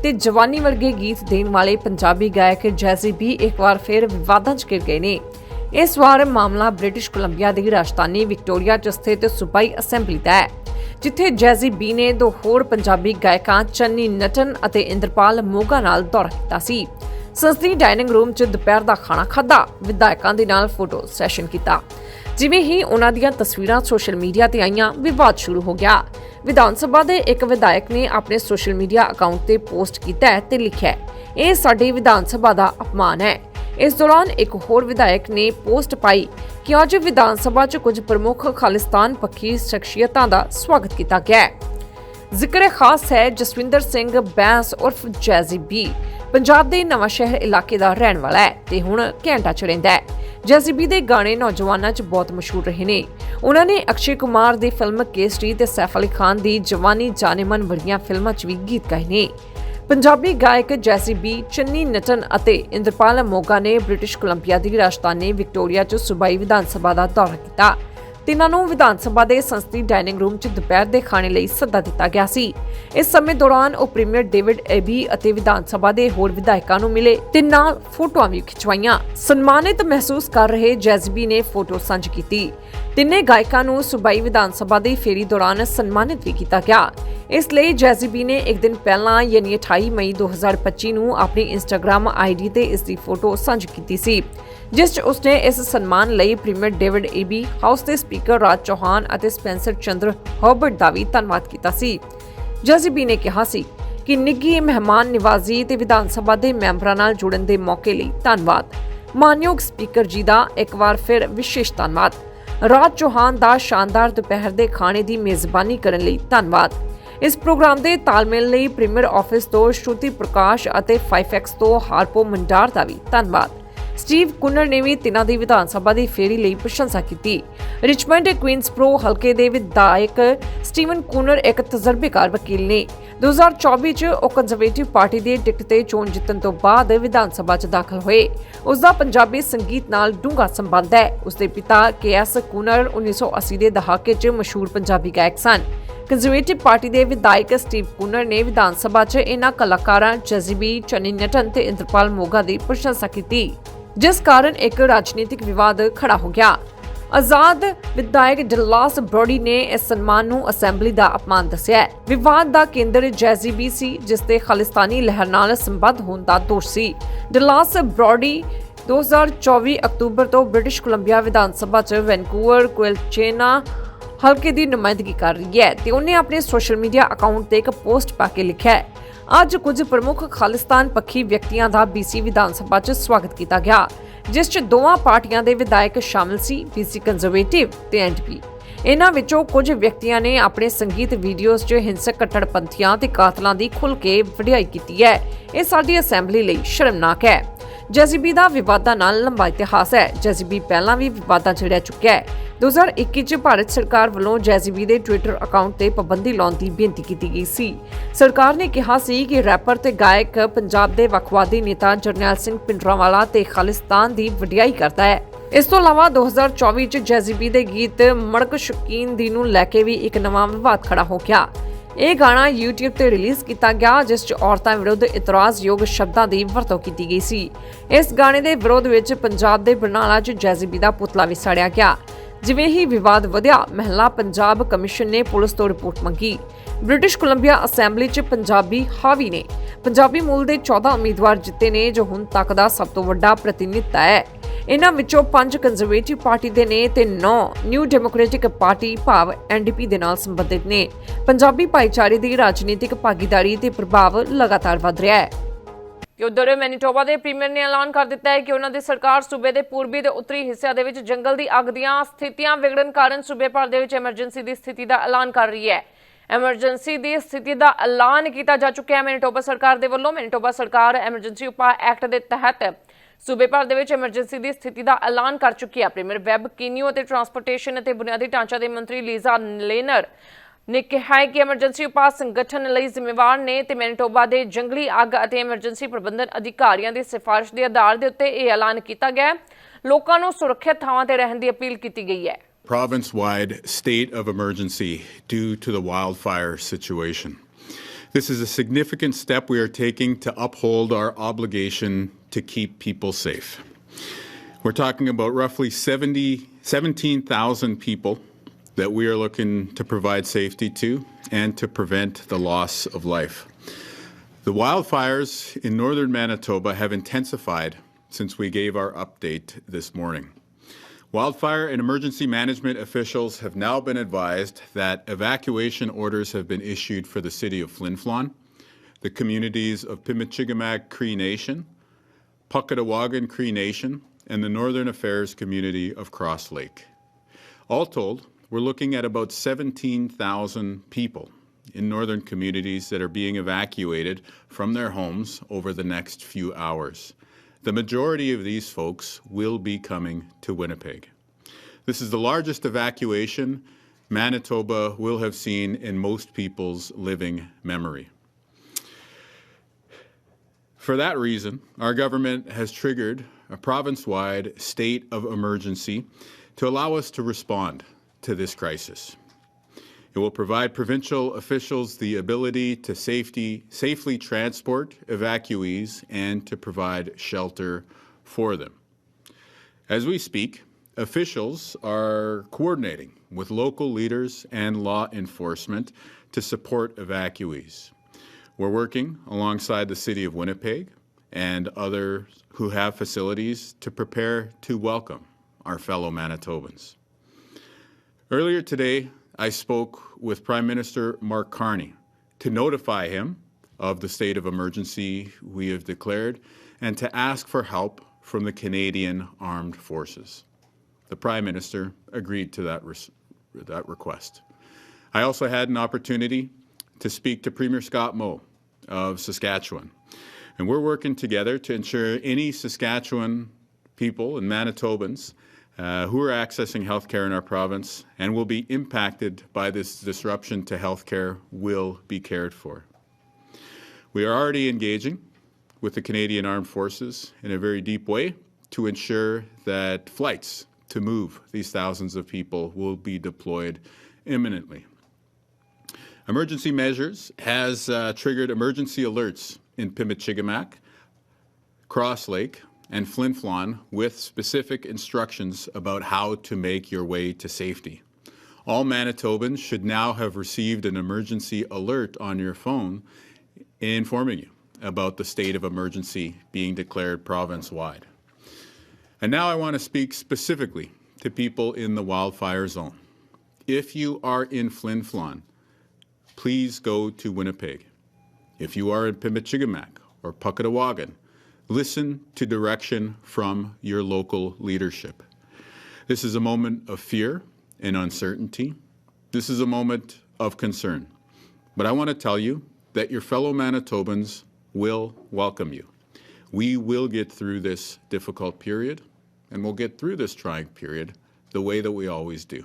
ਤੇ ਜਵਾਨੀ ਵਰਗੇ ਗੀਤ ਦੇਣ ਵਾਲੇ ਪੰਜਾਬੀ ਗਾਇਕ ਜੈਜ਼ੀ ਬੀ ਇੱਕ ਵਾਰ ਫਿਰ ਵਿਵਾਦਾਂ 'ਚ ਘਿਰ ਗਏ ਨੇ। ਇਸ ਵਾਰ ਮਾਮਲਾ ਬ੍ਰਿਟਿਸ਼ ਕੋਲੰਬੀਆ ਦੀ ਰਾਜਧਾਨੀ ਵਿਕਟੋਰੀਆ 'ਚ ਸਥਿਤ ਸੂਬਾਈ ਅਸੈਂਬਲੀ ਦਾ ਹੈ, ਜਿੱਥੇ ਜੈਜ਼ੀ ਬੀ ਨੇ ਦੋ ਹੋਰ ਪੰਜਾਬੀ ਗਾਇਕਾਂ ਚੰਨੀ ਨਟਨ ਅਤੇ ਇੰਦਰਪਾਲ ਮੋਗਾ ਨਾਲ ਦੌਰਾ ਕੀਤਾ ਸੀ। ਸੰਸਦੀ ਡਾਈਨਿੰਗ ਰੂਮ 'ਚ ਦੁਪਹਿਰ ਦਾ ਖਾਣਾ ਖਾਧਾ, ਵਿਧਾਇਕਾਂ ਦੇ ਨਾਲ ਫੋਟੋ ਸੈਸ਼ਨ ਕੀਤਾ। ਜਿਵੇਂ ਹੀ ਉਹਨਾਂ ਦੀਆਂ ਤਸਵੀਰਾਂ ਸੋਸ਼ਲ ਮੀਡੀਆ ਤੇ ਆਈਆਂ, ਵਿਵਾਦ ਸ਼ੁਰੂ ਹੋ ਗਿਆ। ਵਿਧਾਨ ਸਭਾ ਦੇ ਇੱਕ ਵਿਧਾਇਕ ਨੇ ਆਪਣੇ ਸੋਸ਼ਲ ਮੀਡੀਆ ਅਕਾਊਂਟ ਤੇ ਪੋਸਟ ਕੀਤਾ ਤੇ ਲਿਖਿਆ ਇਹ ਸਾਡੀ ਵਿਧਾਨ ਸਭਾ ਦਾ ਅਪਮਾਨ ਹੈ। ਇਸ ਦੌਰਾਨ ਇੱਕ ਹੋਰ ਵਿਧਾਇਕ ਨੇ ਪੋਸਟ ਪਾਈ ਕਿ ਅੱਜ ਵਿਧਾਨ ਸਭਾ 'ਚ ਕੁਝ ਪ੍ਰਮੁੱਖ ਖਾਲਿਸਤਾਨ ਪੱਖੀ ਸ਼ਖਸੀਅਤਾਂ ਦਾ ਸਵਾਗਤ ਕੀਤਾ ਗਿਆ ਹੈ। ਜ਼ਿਕਰ ਖਾਸ ਹੈ ਜਸਵਿੰਦਰ ਸਿੰਘ, ਬੈਂਸ ਉਰਫ ਜੈਜ਼ੀ ਬੀ। ਪੰਜਾਬ ਦੇ ਨਵਾਂ ਸ਼ਹਿਰ ਇਲਾਕੇ ਦਾ ਰਹਿਣ ਵਾਲਾ ਹੈ ਤੇ ਹੁਣ ਕੈਂਟਾ ਚ ਰਹਿੰਦਾ ਹੈ। ਜੈਜੀਬੀ ਦੇ ਗਾਣੇ ਨੌਜਵਾਨਾਂ ਚ ਬਹੁਤ ਮਸ਼ਹੂਰ ਰਹੇ ਨੇ। ਉਹਨਾਂ ਨੇ ਅਕਸ਼ੇ ਕੁਮਾਰ ਦੀ ਫਿਲਮ ਕੇਸਰੀ ਤੇ ਸੈਫ ਅਲੀ ਖਾਨ ਦੀ ਜਵਾਨੀ ਜਾਨੇਮਨ ਵਰਗੀਆਂ ਫਿਲਮਾਂ ਚ ਵੀ ਗੀਤ ਗਾਏ ਨੇ। ਪੰਜਾਬੀ ਗਾਇਕ ਜੈਸੀ ਬੀ, ਚੰਨੀ ਨਟਨ ਅਤੇ ਇੰਦਰਪਾਲ ਮੋਗਾ ਨੇ ਬ੍ਰਿਟਿਸ਼ ਕੋਲੰਬੀਆ ਦੀ ਰਾਜਧਾਨੀ ਵਿਕਟੋਰੀਆ 'ਚ ਸੂਬਾਈ ਵਿਧਾਨ ਸਭਾ ਦਾ ਦੌਰਾ ਕੀਤਾ। ਤਿੰਨਾਂ ਨੂੰ ਵਿਧਾਨ ਸਭਾ ਦੇ ਸੰਸਦੀ ਡਾਈਨਿੰਗ ਰੂਮ 'ਚ ਦੁਪਹਿਰ ਦੇ ਖਾਣੇ ਲਈ ਸੱਦਾ ਦਿੱਤਾ ਗਿਆ ਸੀ। ਇਸ ਸਮੇਂ ਦੌਰਾਨ ਉਹ ਪ੍ਰੀਮੀਅਰ ਡੇਵਿਡ ਐਬੀ ਅਤੇ ਵਿਧਾਨ ਸਭਾ ਦੇ ਹੋਰ ਵਿਧਾਇਕਾਂ ਨੂੰ ਮਿਲੇ। ਤੇ ਨਾਲ ਫੋਟੋਆਂ ਵੀ ਖਿਚਵਾਈਆਂ। ਸਨਮਾਨਿਤ ਮਹਿਸੂਸ ਕਰ ਰਹੇ ਜੈਜ਼ਬੀ ਨੇ ਫੋਟੋ ਸਾਂਝੀ ਕੀਤੀ। ਤਿੰਨੇ ਗਾਇਕਾਂ ਨੂੰ ਸੂਬਾਈ ਵਿਧਾਨ ਸਭਾ ਦੀ ਫੇਰੀ ਦੌਰਾਨ ਸਨਮਾਨਿਤ ਵੀ ਕੀਤਾ ਗਿਆ। ਇਸ ਲਈ ਜੈਜ਼ਬੀ ਨੇ ਇੱਕ ਦਿਨ ਪਹਿਲਾਂ ਯਾਨੀ 28 ਮਈ 2025 ਨੂੰ ਆਪਣੀ ਇੰਸਟਾਗ੍ਰam ਆਈਡੀ ਤੇ ਇਸ ਦੀ ਫੋਟੋ ਸਾਂਝੀ ਕੀਤੀ ਸੀ। ਜਿਸ 'ਚ ਉਸਨੇ ਇਸ ਸਨਮਾਨ ਲਈ ਪ੍ਰੀਮੀਅਰ ਡੇਵਿਡ ਏਬੀ ਹਾਊਸ ਦੇ ਸਪੀਕਰ ਰਾਜ ਚੌਹਾਨ ਅਤੇ ਸਪੈਂਸਰ ਚੰਦਰ ਹਰਬਰਟ ਦਾ ਵੀ ਧੰਨਵਾਦ ਕੀਤਾ ਸੀ। ਜੈਜ਼ਬੀ ਨੇ ਕਿਹਾ ਸੀ ਕਿ ਨਿੱਘੀ ਮਹਿਮਾਨ ਨਿਵਾਜ਼ੀ ਤੇ ਵਿਧਾਨ ਸਭਾ ਦੇ ਮੈਂਬਰਾਂ ਨਾਲ ਜੁੜਨ ਦੇ ਮੌਕੇ ਲਈ ਧੰਨਵਾਦ। ਮਾਨਯੋਗ ਸਪੀਕਰ ਜੀ ਦਾ ਇੱਕ ਵਾਰ ਫਿਰ ਵਿਸ਼ੇਸ਼ ਧੰਨਵਾਦ। ਰਾਜ ਚੌਹਾਨ ਦਾ ਸ਼ਾਨਦਾਰ ਦੁਪਹਿਰ ਦੇ ਖਾਣੇ ਦੀ ਮੇਜ਼ਬਾਨੀ ਕਰਨ ਲਈ ਧੰਨਵਾਦ। ਇਸ ਪ੍ਰੋਗਰਾਮ ਦੇ ਤਾਲਮੇਲ ਲਈ ਪ੍ਰੀਮੀਅਰ ਆਫਿਸ ਤੋਂ ਸ਼ਰੂਤੀ ਪ੍ਰਕਾਸ਼ ਅਤੇ 5x ਤੋਂ ਹਾਰਪੋ ਮੰਡਾਰ ਦਾ ਵੀ ਧੰਨਵਾਦ। ਸਟੀਵ ਕੁਨਰ ਨੇ ਵੀ ਤਿੰਨਾਂ ਦੀ ਵਿਧਾਨ ਸਭਾ ਦੀ ਫੇਰੀ ਲਈ ਪ੍ਰਸ਼ੰਸਾ ਕੀਤੀ। ਰਿਚਮੰਡ ਕੁਈਨਸਬਰੋ ਹਲਕੇ ਦੇ ਵਿਧਾਇਕ ਸਟੀਵਨ ਕੁਨਰ ਇੱਕ ਤਜਰਬੇਕਾਰ ਵਕੀਲ ਨੇ। 2024 ਚ ਉਹ ਕੰਜ਼ਰਵੇਟਿਵ ਪਾਰਟੀ ਦੀ ਟਿਕਟ ਤੇ ਚੋਣ ਜਿੱਤਣ ਤੋਂ ਬਾਅਦ ਵਿਧਾਨ ਸਭਾ 'ਚ ਦਾਖਲ ਹੋਏ। ਉਸ ਦਾ ਪੰਜਾਬੀ ਸੰਗੀਤ ਨਾਲ ਡੂੰਘਾ ਸੰਬੰਧ ਹੈ। ਉਸ ਦੇ ਪਿਤਾ ਕੇ.ਐਸ. ਕੁਨਰ 1980 ਦੇ ਦਹਾਕੇ 'ਚ ਮਸ਼ਹੂਰ ਪੰਜਾਬੀ ਗਾਇਕ ਸਨ। ਕੰਜ਼ਰਵੇਟਿਵ ਪਾਰਟੀ ਦੇ ਵਿਧਾਇਕ ਸਟੀਵ ਕੁਨਰ ਨੇ ਵਿਧਾਨ ਸਭਾ 'ਚ ਇਹਨਾਂ ਕਲਾਕਾਰਾਂ ਜਜ਼ੀਬੀ, ਚਨੀ ਨਟਨ ਤੇ ਇੰਦਰਪਾਲ ਮੋਗਾ ਦੀ ਪ੍ਰਸ਼ੰਸਾ ਕੀਤੀ। ਜਿਸ ਕਾਰਨ ਇੱਕ ਰਾਜਨੀਤਿਕ ਵਿਵਾਦ ਖੜਾ ਹੋ ਗਿਆ। ਆਜ਼ਾਦ ਵਿਧਾਇਕ ਡਲਾਸ ਬ੍ਰੋਡੀ ਨੇ ਇਸ ਸਨਮਾਨ ਨੂੰ ਅਸੈਂਬਲੀ ਦਾ ਅਪਮਾਨ ਦੱਸਿਆ ਵਿਵਾਦ ਦਾ ਕੇਂਦਰ ਜੈਜ਼ੀਬੀ ਸੀ, ਜਿਸ ਤੇ ਖਾਲਿਸਤਾਨੀ ਲਹਿਰ ਨਾਲ ਸੰਬੰਧ ਹੋਣ ਦਾ ਦੋਸ਼ ਸੀ। ਡਲਾਸ ਬ੍ਰੋਡੀ 2024 ਅਕਤੂਬਰ ਤੋਂ ਬ੍ਰਿਟਿਸ਼ ਕੋਲੰਬੀਆ ਵਿਧਾਨ ਸਭਾ 'ਚ ਵੈਨਕੂਵਰ, ਕੁਇਲਚੇਨਾ ਹਲਕੇ ਦੀ ਨੁਮਾਇੰਦਗੀ ਕਰ ਰਹੀ ਹੈ ਤੇ ਉਹਨੇ ਆਪਣੇ ਸੋਸ਼ਲ ਮੀਡੀਆ ਅਕਾਊਂਟ ਤੇ ਇੱਕ ਪੋਸਟ ਪਾ ਕੇ ਲਿਖਿਆ ਹੈ। ਅੱਜ ਕੁਝ ਪ੍ਰਮੁੱਖ ਖਾਲਿਸਤਾਨ ਪੱਖੀ ਵਿਅਕਤੀਆਂ ਦਾ ਬੀਸੀ ਵਿਧਾਨ ਸਭਾ 'ਚ ਸਵਾਗਤ ਕੀਤਾ ਗਿਆ, ਜਿਸ 'ਚ ਦੋਵਾਂ ਪਾਰਟੀਆਂ ਦੇ ਵਿਧਾਇਕ ਸ਼ਾਮਲ ਸੀ ਬੀਸੀ ਕੰਜ਼ਰਵੇਟਿਵ ਤੇ ਐਨਡੀਪੀ ਇਹਨਾਂ ਵਿੱਚੋਂ ਕੁਝ ਵਿਅਕਤੀਆਂ ਨੇ ਆਪਣੇ ਸੰਗੀਤ ਵੀਡੀਓਜ਼ 'ਚ ਹਿੰਸਕ ਕੱਟੜਪੰਥੀਆਂ ਤੇ ਕਾਤਲਾਂ ਦੀ ਖੁੱਲ੍ਹ ਕੇ ਵਡਿਆਈ ਕੀਤੀ ਹੈ। ਇਹ ਸਾਡੀ ਅਸੈਂਬਲੀ ਲਈ ਸ਼ਰਮਨਾਕ ਹੈ। ਜੈਜ਼ੀਬੀ ਦਾ ਵਿਵਾਦਾਂ ਨਾਲ ਲੰਬਾ ਇਤਿਹਾਸ ਹੈ। ਜੈਜ਼ੀਬੀ ਪਹਿਲਾਂ ਵੀ ਵਿਵਾਦਾਂ 'ਚ ਚੁੱਕਿਆ ਹੈ। 2021 ਚ ਭਾਰਤ ਸਰਕਾਰ ਵੱਲੋਂ ਜੈਜ਼ੀਬੀ ਦੇ ਟਵਿੱਟਰ ਅਕਾਊਂਟ ਤੇ ਪਾਬੰਦੀ ਲਾਉਣ ਦੀ ਬੇਨਤੀ ਕੀਤੀ ਗਈ ਸੀ। ਸਰਕਾਰ ਨੇ ਕਿਹਾ ਸੀ ਕਿ ਰੈਪਰ ਤੇ ਗਾਇਕ ਪੰਜਾਬ ਦੇ ਵੱਖਵਾਦੀ ਨੇਤਾ ਜਰਨੈਲ ਸਿੰਘ ਪਿੰਡਰਾਵਾਲਾ ਤੇ ਖਾਲਿਸਤਾਨ ਦੀ ਵਡਿਆਈ ਕਰਦਾ ਹੈ। ਇਸ ਤੋਂ ਇਲਾਵਾ 2024 ਚ ਜੈਜ਼ੀਬੀ ਦੇ ਗੀਤ ਮੜਕ ਸ਼ਕੀਨ ਦੀ ਨੂੰ ਲੈ ਕੇ ਵੀ ਇੱਕ ਨਵਾਂ ਵਿਵਾਦ ਖੜਾ ਹੋ ਗਿਆ। ਇਹ ਗਾਣਾ YouTube ਤੇ ਰਿਲੀਜ਼ ਕੀਤਾ ਗਿਆ, ਜਿਸ 'ਚ ਔਰਤਾਂ ਵਿਰੁੱਧ ਇਤਰਾਜ਼ਯੋਗ ਸ਼ਬਦਾਂ ਦੀ ਵਰਤੋਂ ਕੀਤੀ ਗਈ ਸੀ। ਇਸ ਗਾਣੇ ਦੇ ਵਿਰੋਧ ਵਿੱਚ ਪੰਜਾਬ ਦੇ ਬਰਨਾਲਾ 'ਚ ਜੈਜ਼ੀਬੀ ਦਾ ਪੁਤਲਾ ਵੀ ਸਾੜਿਆ ਗਿਆ। ਜਿਵੇਂ ਹੀ ਵਿਵਾਦ ਵਧਿਆ, ਮਹਿਲਾ ਪੰਜਾਬ ਕਮਿਸ਼ਨ ਨੇ ਪੁਲਿਸ ਤੋਂ ਰਿਪੋਰਟ ਮੰਗੀ। ਬ੍ਰਿਟਿਸ਼ ਕੋਲੰਬੀਆ ਅਸੈਂਬਲੀ 'ਚ ਪੰਜਾਬੀ ਹਾਵੀ ਨੇ ਪੰਜਾਬੀ ਮੂਲ ਦੇ 14 ਉਮੀਦਵਾਰ ਜਿੱਤੇ ਨੇ, ਜੋ ਹੁਣ ਤੱਕ ਦਾ ਸਭ ਤੋਂ ਵੱਡਾ ਪ੍ਰਤੀਨਿਧਤਾ ਹੈ। ਇਹਨਾਂ ਵਿੱਚੋਂ ਪੰਜ ਕੰਜ਼ਰਵੇਟਿਵ ਪਾਰਟੀ ਦੇ ਨੇ ਤੇ 9 ਨਿਊ ਡੈਮੋਕ੍ਰੈਟਿਕ ਪਾਰਟੀ ਭਾਵ ਐਨਡੀਪੀ ਦੇ ਨਾਲ ਸੰਬੰਧਿਤ ਨੇ। ਪੰਜਾਬੀ ਭਾਈਚਾਰੇ ਦੀ ਰਾਜਨੀਤਿਕ ਭਾਗੀਦਾਰੀ ਤੇ ਪ੍ਰਭਾਵ ਲਗਾਤਾਰ ਵਧ ਰਿਹਾ ਹੈ। ਕਿ ਉਧਰ ਮੈਨੀਟੋਬਾ ਦੇ ਪ੍ਰੀਮੀਅਰ ਨੇ ਐਲਾਨ ਕਰ ਦਿੱਤਾ ਹੈ ਕਿ ਉਹਨਾਂ ਦੀ ਸਰਕਾਰ ਸੂਬੇ ਦੇ ਪੂਰਬੀ ਤੇ ਉੱਤਰੀ ਹਿੱਸਿਆਂ ਦੇ ਵਿੱਚ ਜੰਗਲ ਦੀ ਅੱਗ ਦੀਆਂ ਸਥਿਤੀਆਂ ਵਿਗੜਨ ਕਾਰਨ ਸੂਬੇ ਭਰ ਦੇ ਵਿੱਚ ਐਮਰਜੈਂਸੀ ਦੀ ਸਥਿਤੀ ਦਾ ਐਲਾਨ ਕਰ ਰਹੀ ਹੈ। ਐਮਰਜੈਂਸੀ ਦੀ ਸਥਿਤੀ ਦਾ ਐਲਾਨ ਕੀਤਾ ਜਾ ਚੁੱਕਿਆ ਹੈ ਮੈਨੀਟੋਬਾ ਸਰਕਾਰ ਦੇ ਵੱਲੋਂ। ਮੈਨੀਟੋਬਾ ਸਰਕਾਰ ਐਮਰਜੈਂਸੀ ਉਪਾਅ ਐਕਟ ਦੇ ਤਹਿਤ ਸੂਬੇ ਭਰ ਦੇ ਵਿੱਚ ਐਮਰਜੈਂਸੀ ਦੀ ਸਥਿਤੀ ਦਾ ਐਲਾਨ ਕਰ ਚੁੱਕੀ ਹੈ। ਪ੍ਰੀਮੀਅਰ ਵੈਬ, ਕੀਨੀਓ ਅਤੇ ਟਰਾਂਸਪੋਰਟੇਸ਼ਨ ਅਤੇ ਬੁਨਿਆਦੀ ਢਾਂਚਾ ਦੇ ਮੰਤਰੀ ਲੀਜ਼ਾ ਲੇਨਰ ਨੇ ਕਿਹਾ ਹੈ ਕਿ ਐਮਰਜੈਂਸੀ ਉਪਾਅ ਸੰਗਠਨ ਲਈ ਜ਼ਿੰਮੇਵਾਰ ਨੇ ਤੇ ਮੈਨੀਟੋਬਾ ਦੇ ਜੰਗਲੀ ਅੱਗ ਅਤੇ ਐਮਰਜੈਂਸੀ ਪ੍ਰਬੰਧਨ ਅਧਿਕਾਰੀਆਂ ਦੀ ਸਿਫਾਰਿਸ਼ ਦੇ ਆਧਾਰ ਦੇ ਉੱਤੇ ਇਹ ਐਲਾਨ ਕੀਤਾ ਗਿਆ ਹੈ ਲੋਕਾਂ ਨੂੰ ਸੁਰੱਖਿਅਤ ਥਾਵਾਂ ਤੇ ਰਹਿਣ ਦੀ ਅਪੀਲ ਕੀਤੀ ਗਈ ਹੈ province wide state of emergency due to the wildfire situation. This is a significant step we are taking to uphold our obligation to keep people safe. We're talking about roughly 70, 17,000 people that we are looking to provide safety to and to prevent the loss of life. The wildfires in northern Manitoba have intensified since we gave our update this morning. Wildfire and emergency management officials have now been advised that evacuation orders have been issued for the city of Flin Flon, the communities of Pimichigamag Cree Nation, Puckatawagan Cree Nation, and the Northern Affairs community of Cross Lake. All told, we're looking at about 17,000 people in northern communities that are being evacuated from their homes over the next few hours. The majority of these folks will be coming to Winnipeg. This is the largest evacuation Manitoba will have seen in most people's living memory. For that reason, our government has triggered a province wide state of emergency to allow us to respond to this crisis. It will provide provincial officials the ability to safety, safely transport evacuees and to provide shelter for them. As we speak, officials are coordinating with local leaders and law enforcement to support evacuees. We're working alongside the City of Winnipeg and others who have facilities to prepare to welcome our fellow Manitobans. Earlier today, I spoke with Prime Minister Mark Carney to notify him of the state of emergency we have declared and to ask for help from the Canadian Armed Forces. The Prime Minister agreed to that, res- that request. I also had an opportunity to speak to Premier Scott Moe of Saskatchewan. And we're working together to ensure any Saskatchewan people and Manitobans uh, who are accessing healthcare in our province and will be impacted by this disruption to healthcare will be cared for. We are already engaging with the Canadian Armed Forces in a very deep way to ensure that flights to move these thousands of people will be deployed imminently. Emergency measures has uh, triggered emergency alerts in Pimichigamak, Cross Lake, and Flin Flon with specific instructions about how to make your way to safety. All Manitobans should now have received an emergency alert on your phone informing you about the state of emergency being declared province wide. And now I want to speak specifically to people in the wildfire zone. If you are in Flin Flon, please go to Winnipeg. If you are in Pimichigamak or Puckatawagan, listen to direction from your local leadership. This is a moment of fear and uncertainty. This is a moment of concern. But I want to tell you that your fellow Manitobans will welcome you. We will get through this difficult period, and we'll get through this trying period the way that we always do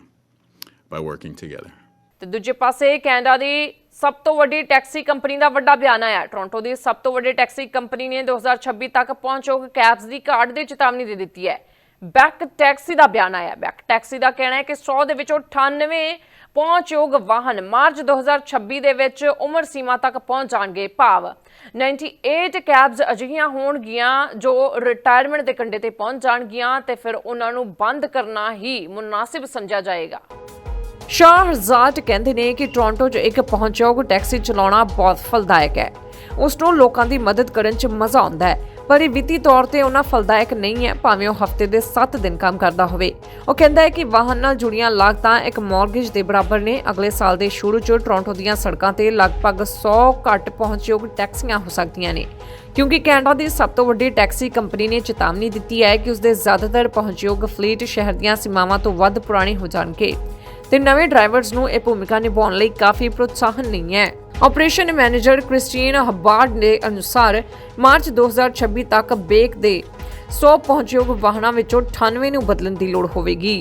by working together. ਤੇ ਦੂਜੇ ਪਾਸੇ Canada ਦੀ ਸਭ ਤੋਂ ਵੱਡੀ taxi company ਦਾ ਵੱਡਾ ਬਿਆਨ ਆਇਆ। Toronto ਦੀ ਸਭ ਤੋਂ ਵੱਡੀ ਟੈਕਸੀ ਕੰਪਨੀ ਨੇ 2026 ਤੱਕ ਪਹੁੰਚਯੋਗ ਕੈਬਸ ਦੀ ਘਾਟ ਦੀ ਚੇਤਾਵਨੀ ਦੇ ਦਿੱਤੀ ਹੈ। ਬੈਕ ਟੈਕਸੀ ਦਾ ਬਿਆਨ ਆਇਆ। ਬੈਕ ਟੈਕਸੀ ਦਾ ਕਹਿਣਾ ਹੈ ਕਿ 100 ਦੇ ਵਿੱਚੋਂ 98 ਪਹੁੰਚਯੋਗ ਵਾਹਨ ਮਾਰਚ 2026 ਦੇ ਵਿੱਚ ਉਮਰ ਸੀਮਾ ਤੱਕ ਪਹੁੰਚ ਜਾਣਗੇ ਭਾਵ। 98 ਕੈਬਸ ਅਜਿਹੀਆਂ ਹੋਣਗੀਆਂ ਜੋ ਰਿਟਾਇਰਮੈਂਟ ਦੇ ਕੰਢੇ ਤੇ ਪਹੁੰਚ ਜਾਣਗੀਆਂ ਤੇ ਫਿਰ ਉਹਨਾਂ ਨੂੰ ਬੰਦ ਕਰਨਾ ਹੀ ਮੁਨਾਸਿਬ ਸਮਝਿਆ ਜਾਏਗਾ। ਸ਼ਾਹਰਜ਼ਾਦ ਕਹਿੰਦੇ ਨੇ ਕਿ ਟੋਰਾਂਟੋ 'ਚ ਇੱਕ ਪਹੁੰਚਯੋਗ ਟੈਕਸੀ ਚਲਾਉਣਾ ਬਹੁਤ ਫਲਦਾਇਕ ਹੈ। ਉਸ ਨੂੰ ਲੋਕਾਂ ਦੀ ਮਦਦ ਕਰਨ 'ਚ ਮਜ਼ਾ ਆਉਂਦਾ ਹੈ, ਪਰ ਇਹ ਵਿੱਤੀ ਤੌਰ ਤੇ ਉਹਨਾਂ ਫਲਦਾਇਕ ਨਹੀਂ ਹੈ, ਭਾਵੇਂ ਉਹ ਹਫ਼ਤੇ ਦੇ 7 ਦਿਨ ਕੰਮ ਕਰਦਾ ਹੋਵੇ। ਉਹ ਕਹਿੰਦਾ ਹੈ ਕਿ ਵਾਹਨ ਨਾਲ ਜੁੜੀਆਂ ਲਾਗਤਾਂ ਇੱਕ ਮਾਰਗੇਜ ਦੇ ਬਰਾਬਰ ਨੇ। ਅਗਲੇ ਸਾਲ ਦੇ ਸ਼ੁਰੂ 'ਚ ਟੋਰਾਂਟੋ ਦੀਆਂ ਸੜਕਾਂ ਤੇ ਲਗਭਗ 100 ਘੱਟ ਪਹੁੰਚਯੋਗ ਟੈਕਸੀਆਂ ਹੋ ਸਕਦੀਆਂ ਨੇ, ਕਿਉਂਕਿ ਕੈਨੇਡਾ ਦੀ ਸਭ ਤੋਂ ਵੱਡੀ ਟੈਕਸੀ ਕੰਪਨੀ ਨੇ ਚੇਤਾਵਨੀ ਦਿੱਤੀ ਹੈ ਕਿ ਉਸ ਦੇ ਜ਼ਿਆਦਾਤਰ ਪਹੁੰਚਯੋਗ ਫਲੀਟ ਸ਼ਹਿਰ ਦੀਆਂ ਸੀਮਾਵਾਂ ਤੋਂ ਵੱਧ ਪੁਰਾਣੇ ਹੋ ਜਾਣਗੇ। ਤੇ ਨਵੇਂ ਡਰਾਈਵਰਸ ਨੂੰ ਇਹ ਭੂਮਿਕਾ ਨਿਭਾਉਣ ਲਈ ਕਾਫੀ ਪ੍ਰੋਤਸਾਹਨ ਨਹੀਂ ਹੈ। ਆਪਰੇਸ਼ਨ ਮੈਨੇਜਰ ਕ੍ਰਿਸਟੀਨ ਹਬਾਰਡ ਦੇ ਅਨੁਸਾਰ ਮਾਰਚ 2026 ਤੱਕ ਬੇਕ ਦੇ 100 ਪਹੁੰਚਯੋਗ ਵਾਹਨਾਂ ਵਿੱਚੋਂ 98 ਨੂੰ ਬਦਲਣ ਦੀ ਲੋੜ ਹੋਵੇਗੀ।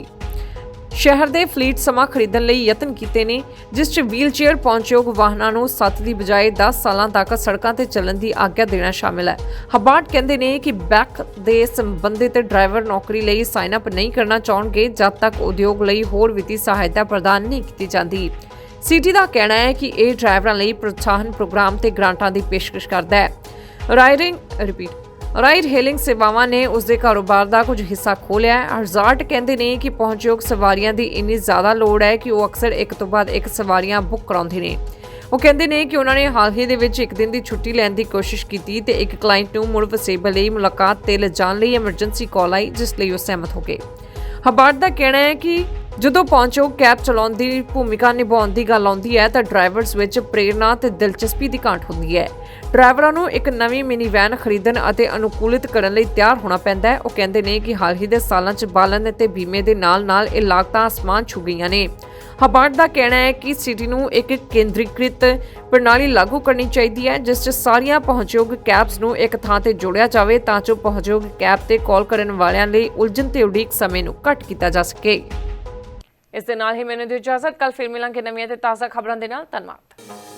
ਸ਼ਹਿਰ ਦੇ ਫਲੀਟ ਸਮਾਂ ਖਰੀਦਣ ਲਈ ਯਤਨ ਕੀਤੇ ਨੇ, ਜਿਸ 'ਚ ਵੀਲਚੇਅਰ ਪਹੁੰਚਯੋਗ ਵਾਹਨਾਂ ਨੂੰ 7 ਦੀ ਬਜਾਏ 10 ਸਾਲਾਂ ਤੱਕ ਸੜਕਾਂ ਤੇ ਚੱਲਣ ਦੀ ਆਗਿਆ ਦੇਣਾ ਸ਼ਾਮਿਲ ਹੈ। ਹਬਾਰਟ ਕਹਿੰਦੇ ਨੇ ਕਿ ਬੈਕ ਦੇ ਸੰਬੰਧਿਤ ਡਰਾਈਵਰ ਨੌਕਰੀ ਲਈ ਸਾਈਨ ਅਪ ਨਹੀਂ ਕਰਨਾ ਚਾਹਣਗੇ, ਜਦ ਤੱਕ ਉਦਯੋਗ ਲਈ ਹੋਰ ਵਿੱਤੀ ਸਹਾਇਤਾ ਪ੍ਰਦਾਨ ਨਹੀਂ ਕੀਤੀ ਜਾਂਦੀ। ਸਿਟੀ ਦਾ ਕਹਿਣਾ ਹੈ ਕਿ ਇਹ ਡਰਾਈਵਰਾਂ ਲਈ ਪ੍ਰੋਤਸਾਹਨ ਪ੍ਰੋਗਰਾਮ ਤੇ ਗ੍ਰਾਂਟਾਂ ਦੀ ਪੇਸ਼ਕਸ਼ ਕਰਦਾ ਹੈ। Riding repeat. ਰਾਈਡ ਹੇਲਿੰਗ ਸੇਵਾਵਾਂ ਨੇ ਉਸ ਦੇ ਕਾਰੋਬਾਰ ਦਾ ਕੁਝ ਹਿੱਸਾ ਖੋਲਿਆ ਹੈ। ਹਜ਼ਾਰਟ ਕਹਿੰਦੇ ਨੇ ਕਿ ਪਹੁੰਚਯੋਗ ਸਵਾਰੀਆਂ ਦੀ ਇੰਨੀ ਜ਼ਿਆਦਾ ਲੋੜ ਹੈ ਕਿ ਉਹ ਅਕਸਰ ਇੱਕ ਤੋਂ ਬਾਅਦ ਇੱਕ ਸਵਾਰੀਆਂ ਬੁੱਕ ਕਰਾਉਂਦੇ ਨੇ। ਉਹ ਕਹਿੰਦੇ ਨੇ ਕਿ ਉਹਨਾਂ ਨੇ ਹਾਲ ਹੀ ਦੇ ਵਿੱਚ ਇੱਕ ਦਿਨ ਦੀ ਛੁੱਟੀ ਲੈਣ ਦੀ ਕੋਸ਼ਿਸ਼ ਕੀਤੀ ਤੇ ਇੱਕ ਕਲਾਇੰਟ ਨੂੰ ਮੁੜ ਵਸੇਬੇ ਲਈ ਮੁਲਾਕਾਤ ਤੇ ਲਿਜਾਣ ਲਈ ਐਮਰਜੈਂਸੀ ਕਾਲ ਆਈ, ਜਿਸ ਲਈ ਉਹ ਸਹਿਮਤ ਹੋ ਗਏ। ਹਬਾਰਟ ਦਾ ਕਹਿਣਾ ਹੈ ਕਿ ਜਦੋਂ ਪਹੁੰਚੋ ਕੈਬ ਚਲਾਉਣ ਦੀ ਭੂਮਿਕਾ ਨਿਭਾਉਣ ਦੀ ਗੱਲ ਆਉਂਦੀ ਹੈ ਤਾਂ ਡਰਾਈਵਰਸ ਵਿੱਚ ਪ੍ਰੇਰਣਾ ਤੇ ਦਿਲਚਸਪੀ ਦੀ ਘਾਟ ਹੁੰਦੀ ਹੈ। ਡਰਾਈਵਰਾਂ ਨੂੰ ਇੱਕ ਨਵੀਂ ਮਿਨੀ ਵੈਨ ਖਰੀਦਣ ਅਤੇ ਅਨੁਕੂਲਿਤ ਕਰਨ ਲਈ ਤਿਆਰ ਹੋਣਾ ਪੈਂਦਾ ਹੈ। ਉਹ ਕਹਿੰਦੇ ਨੇ ਕਿ ਹਾਲ ਹੀ ਦੇ ਸਾਲਾਂ 'ਚ ਬਾਲਣ ਅਤੇ ਬੀਮੇ ਦੇ ਨਾਲ-ਨਾਲ ਇਹ ਲਾਗਤਾਂ ਅਸਮਾਨ ਛੂ ਗਈਆਂ ਨੇ। ਹਬਾਰਟ ਦਾ ਕਹਿਣਾ ਹੈ ਕਿ ਸਿਟੀ ਨੂੰ ਇੱਕ ਕੇਂਦਰੀਕ੍ਰਿਤ ਪ੍ਰਣਾਲੀ ਲਾਗੂ ਕਰਨੀ ਚਾਹੀਦੀ ਹੈ, ਜਿਸ 'ਚ ਸਾਰੀਆਂ ਪਹੁੰਚਯੋਗ ਕੈਬਸ ਨੂੰ ਇੱਕ ਥਾਂ ਤੇ ਜੋੜਿਆ ਜਾਵੇ ਤਾਂ ਜੋ ਪਹੁੰਚਯੋਗ ਕੈਬ ਤੇ ਕਾਲ ਕਰਨ ਵਾਲਿਆਂ ਲਈ ਉਲਝਣ ਤੇ ਉਡੀਕ ਸਮੇਂ ਨੂੰ ਘੱਟ ਕੀਤਾ ਜਾ ਸਕੇ। ਇਸ ਦੇ ਨਾਲ ਹੀ ਮੈਨੂੰ ਦਿਓ ਇਜਾਜ਼ਤ। ਕੱਲ ਫਿਰ ਮਿਲਾਂਗੇ ਨਵੀਆਂ ਤੇ ਤਾਜ਼ਾ ਖਬਰਾਂ ਦੇ ਨਾਲ। ਧੰਨਵਾਦ।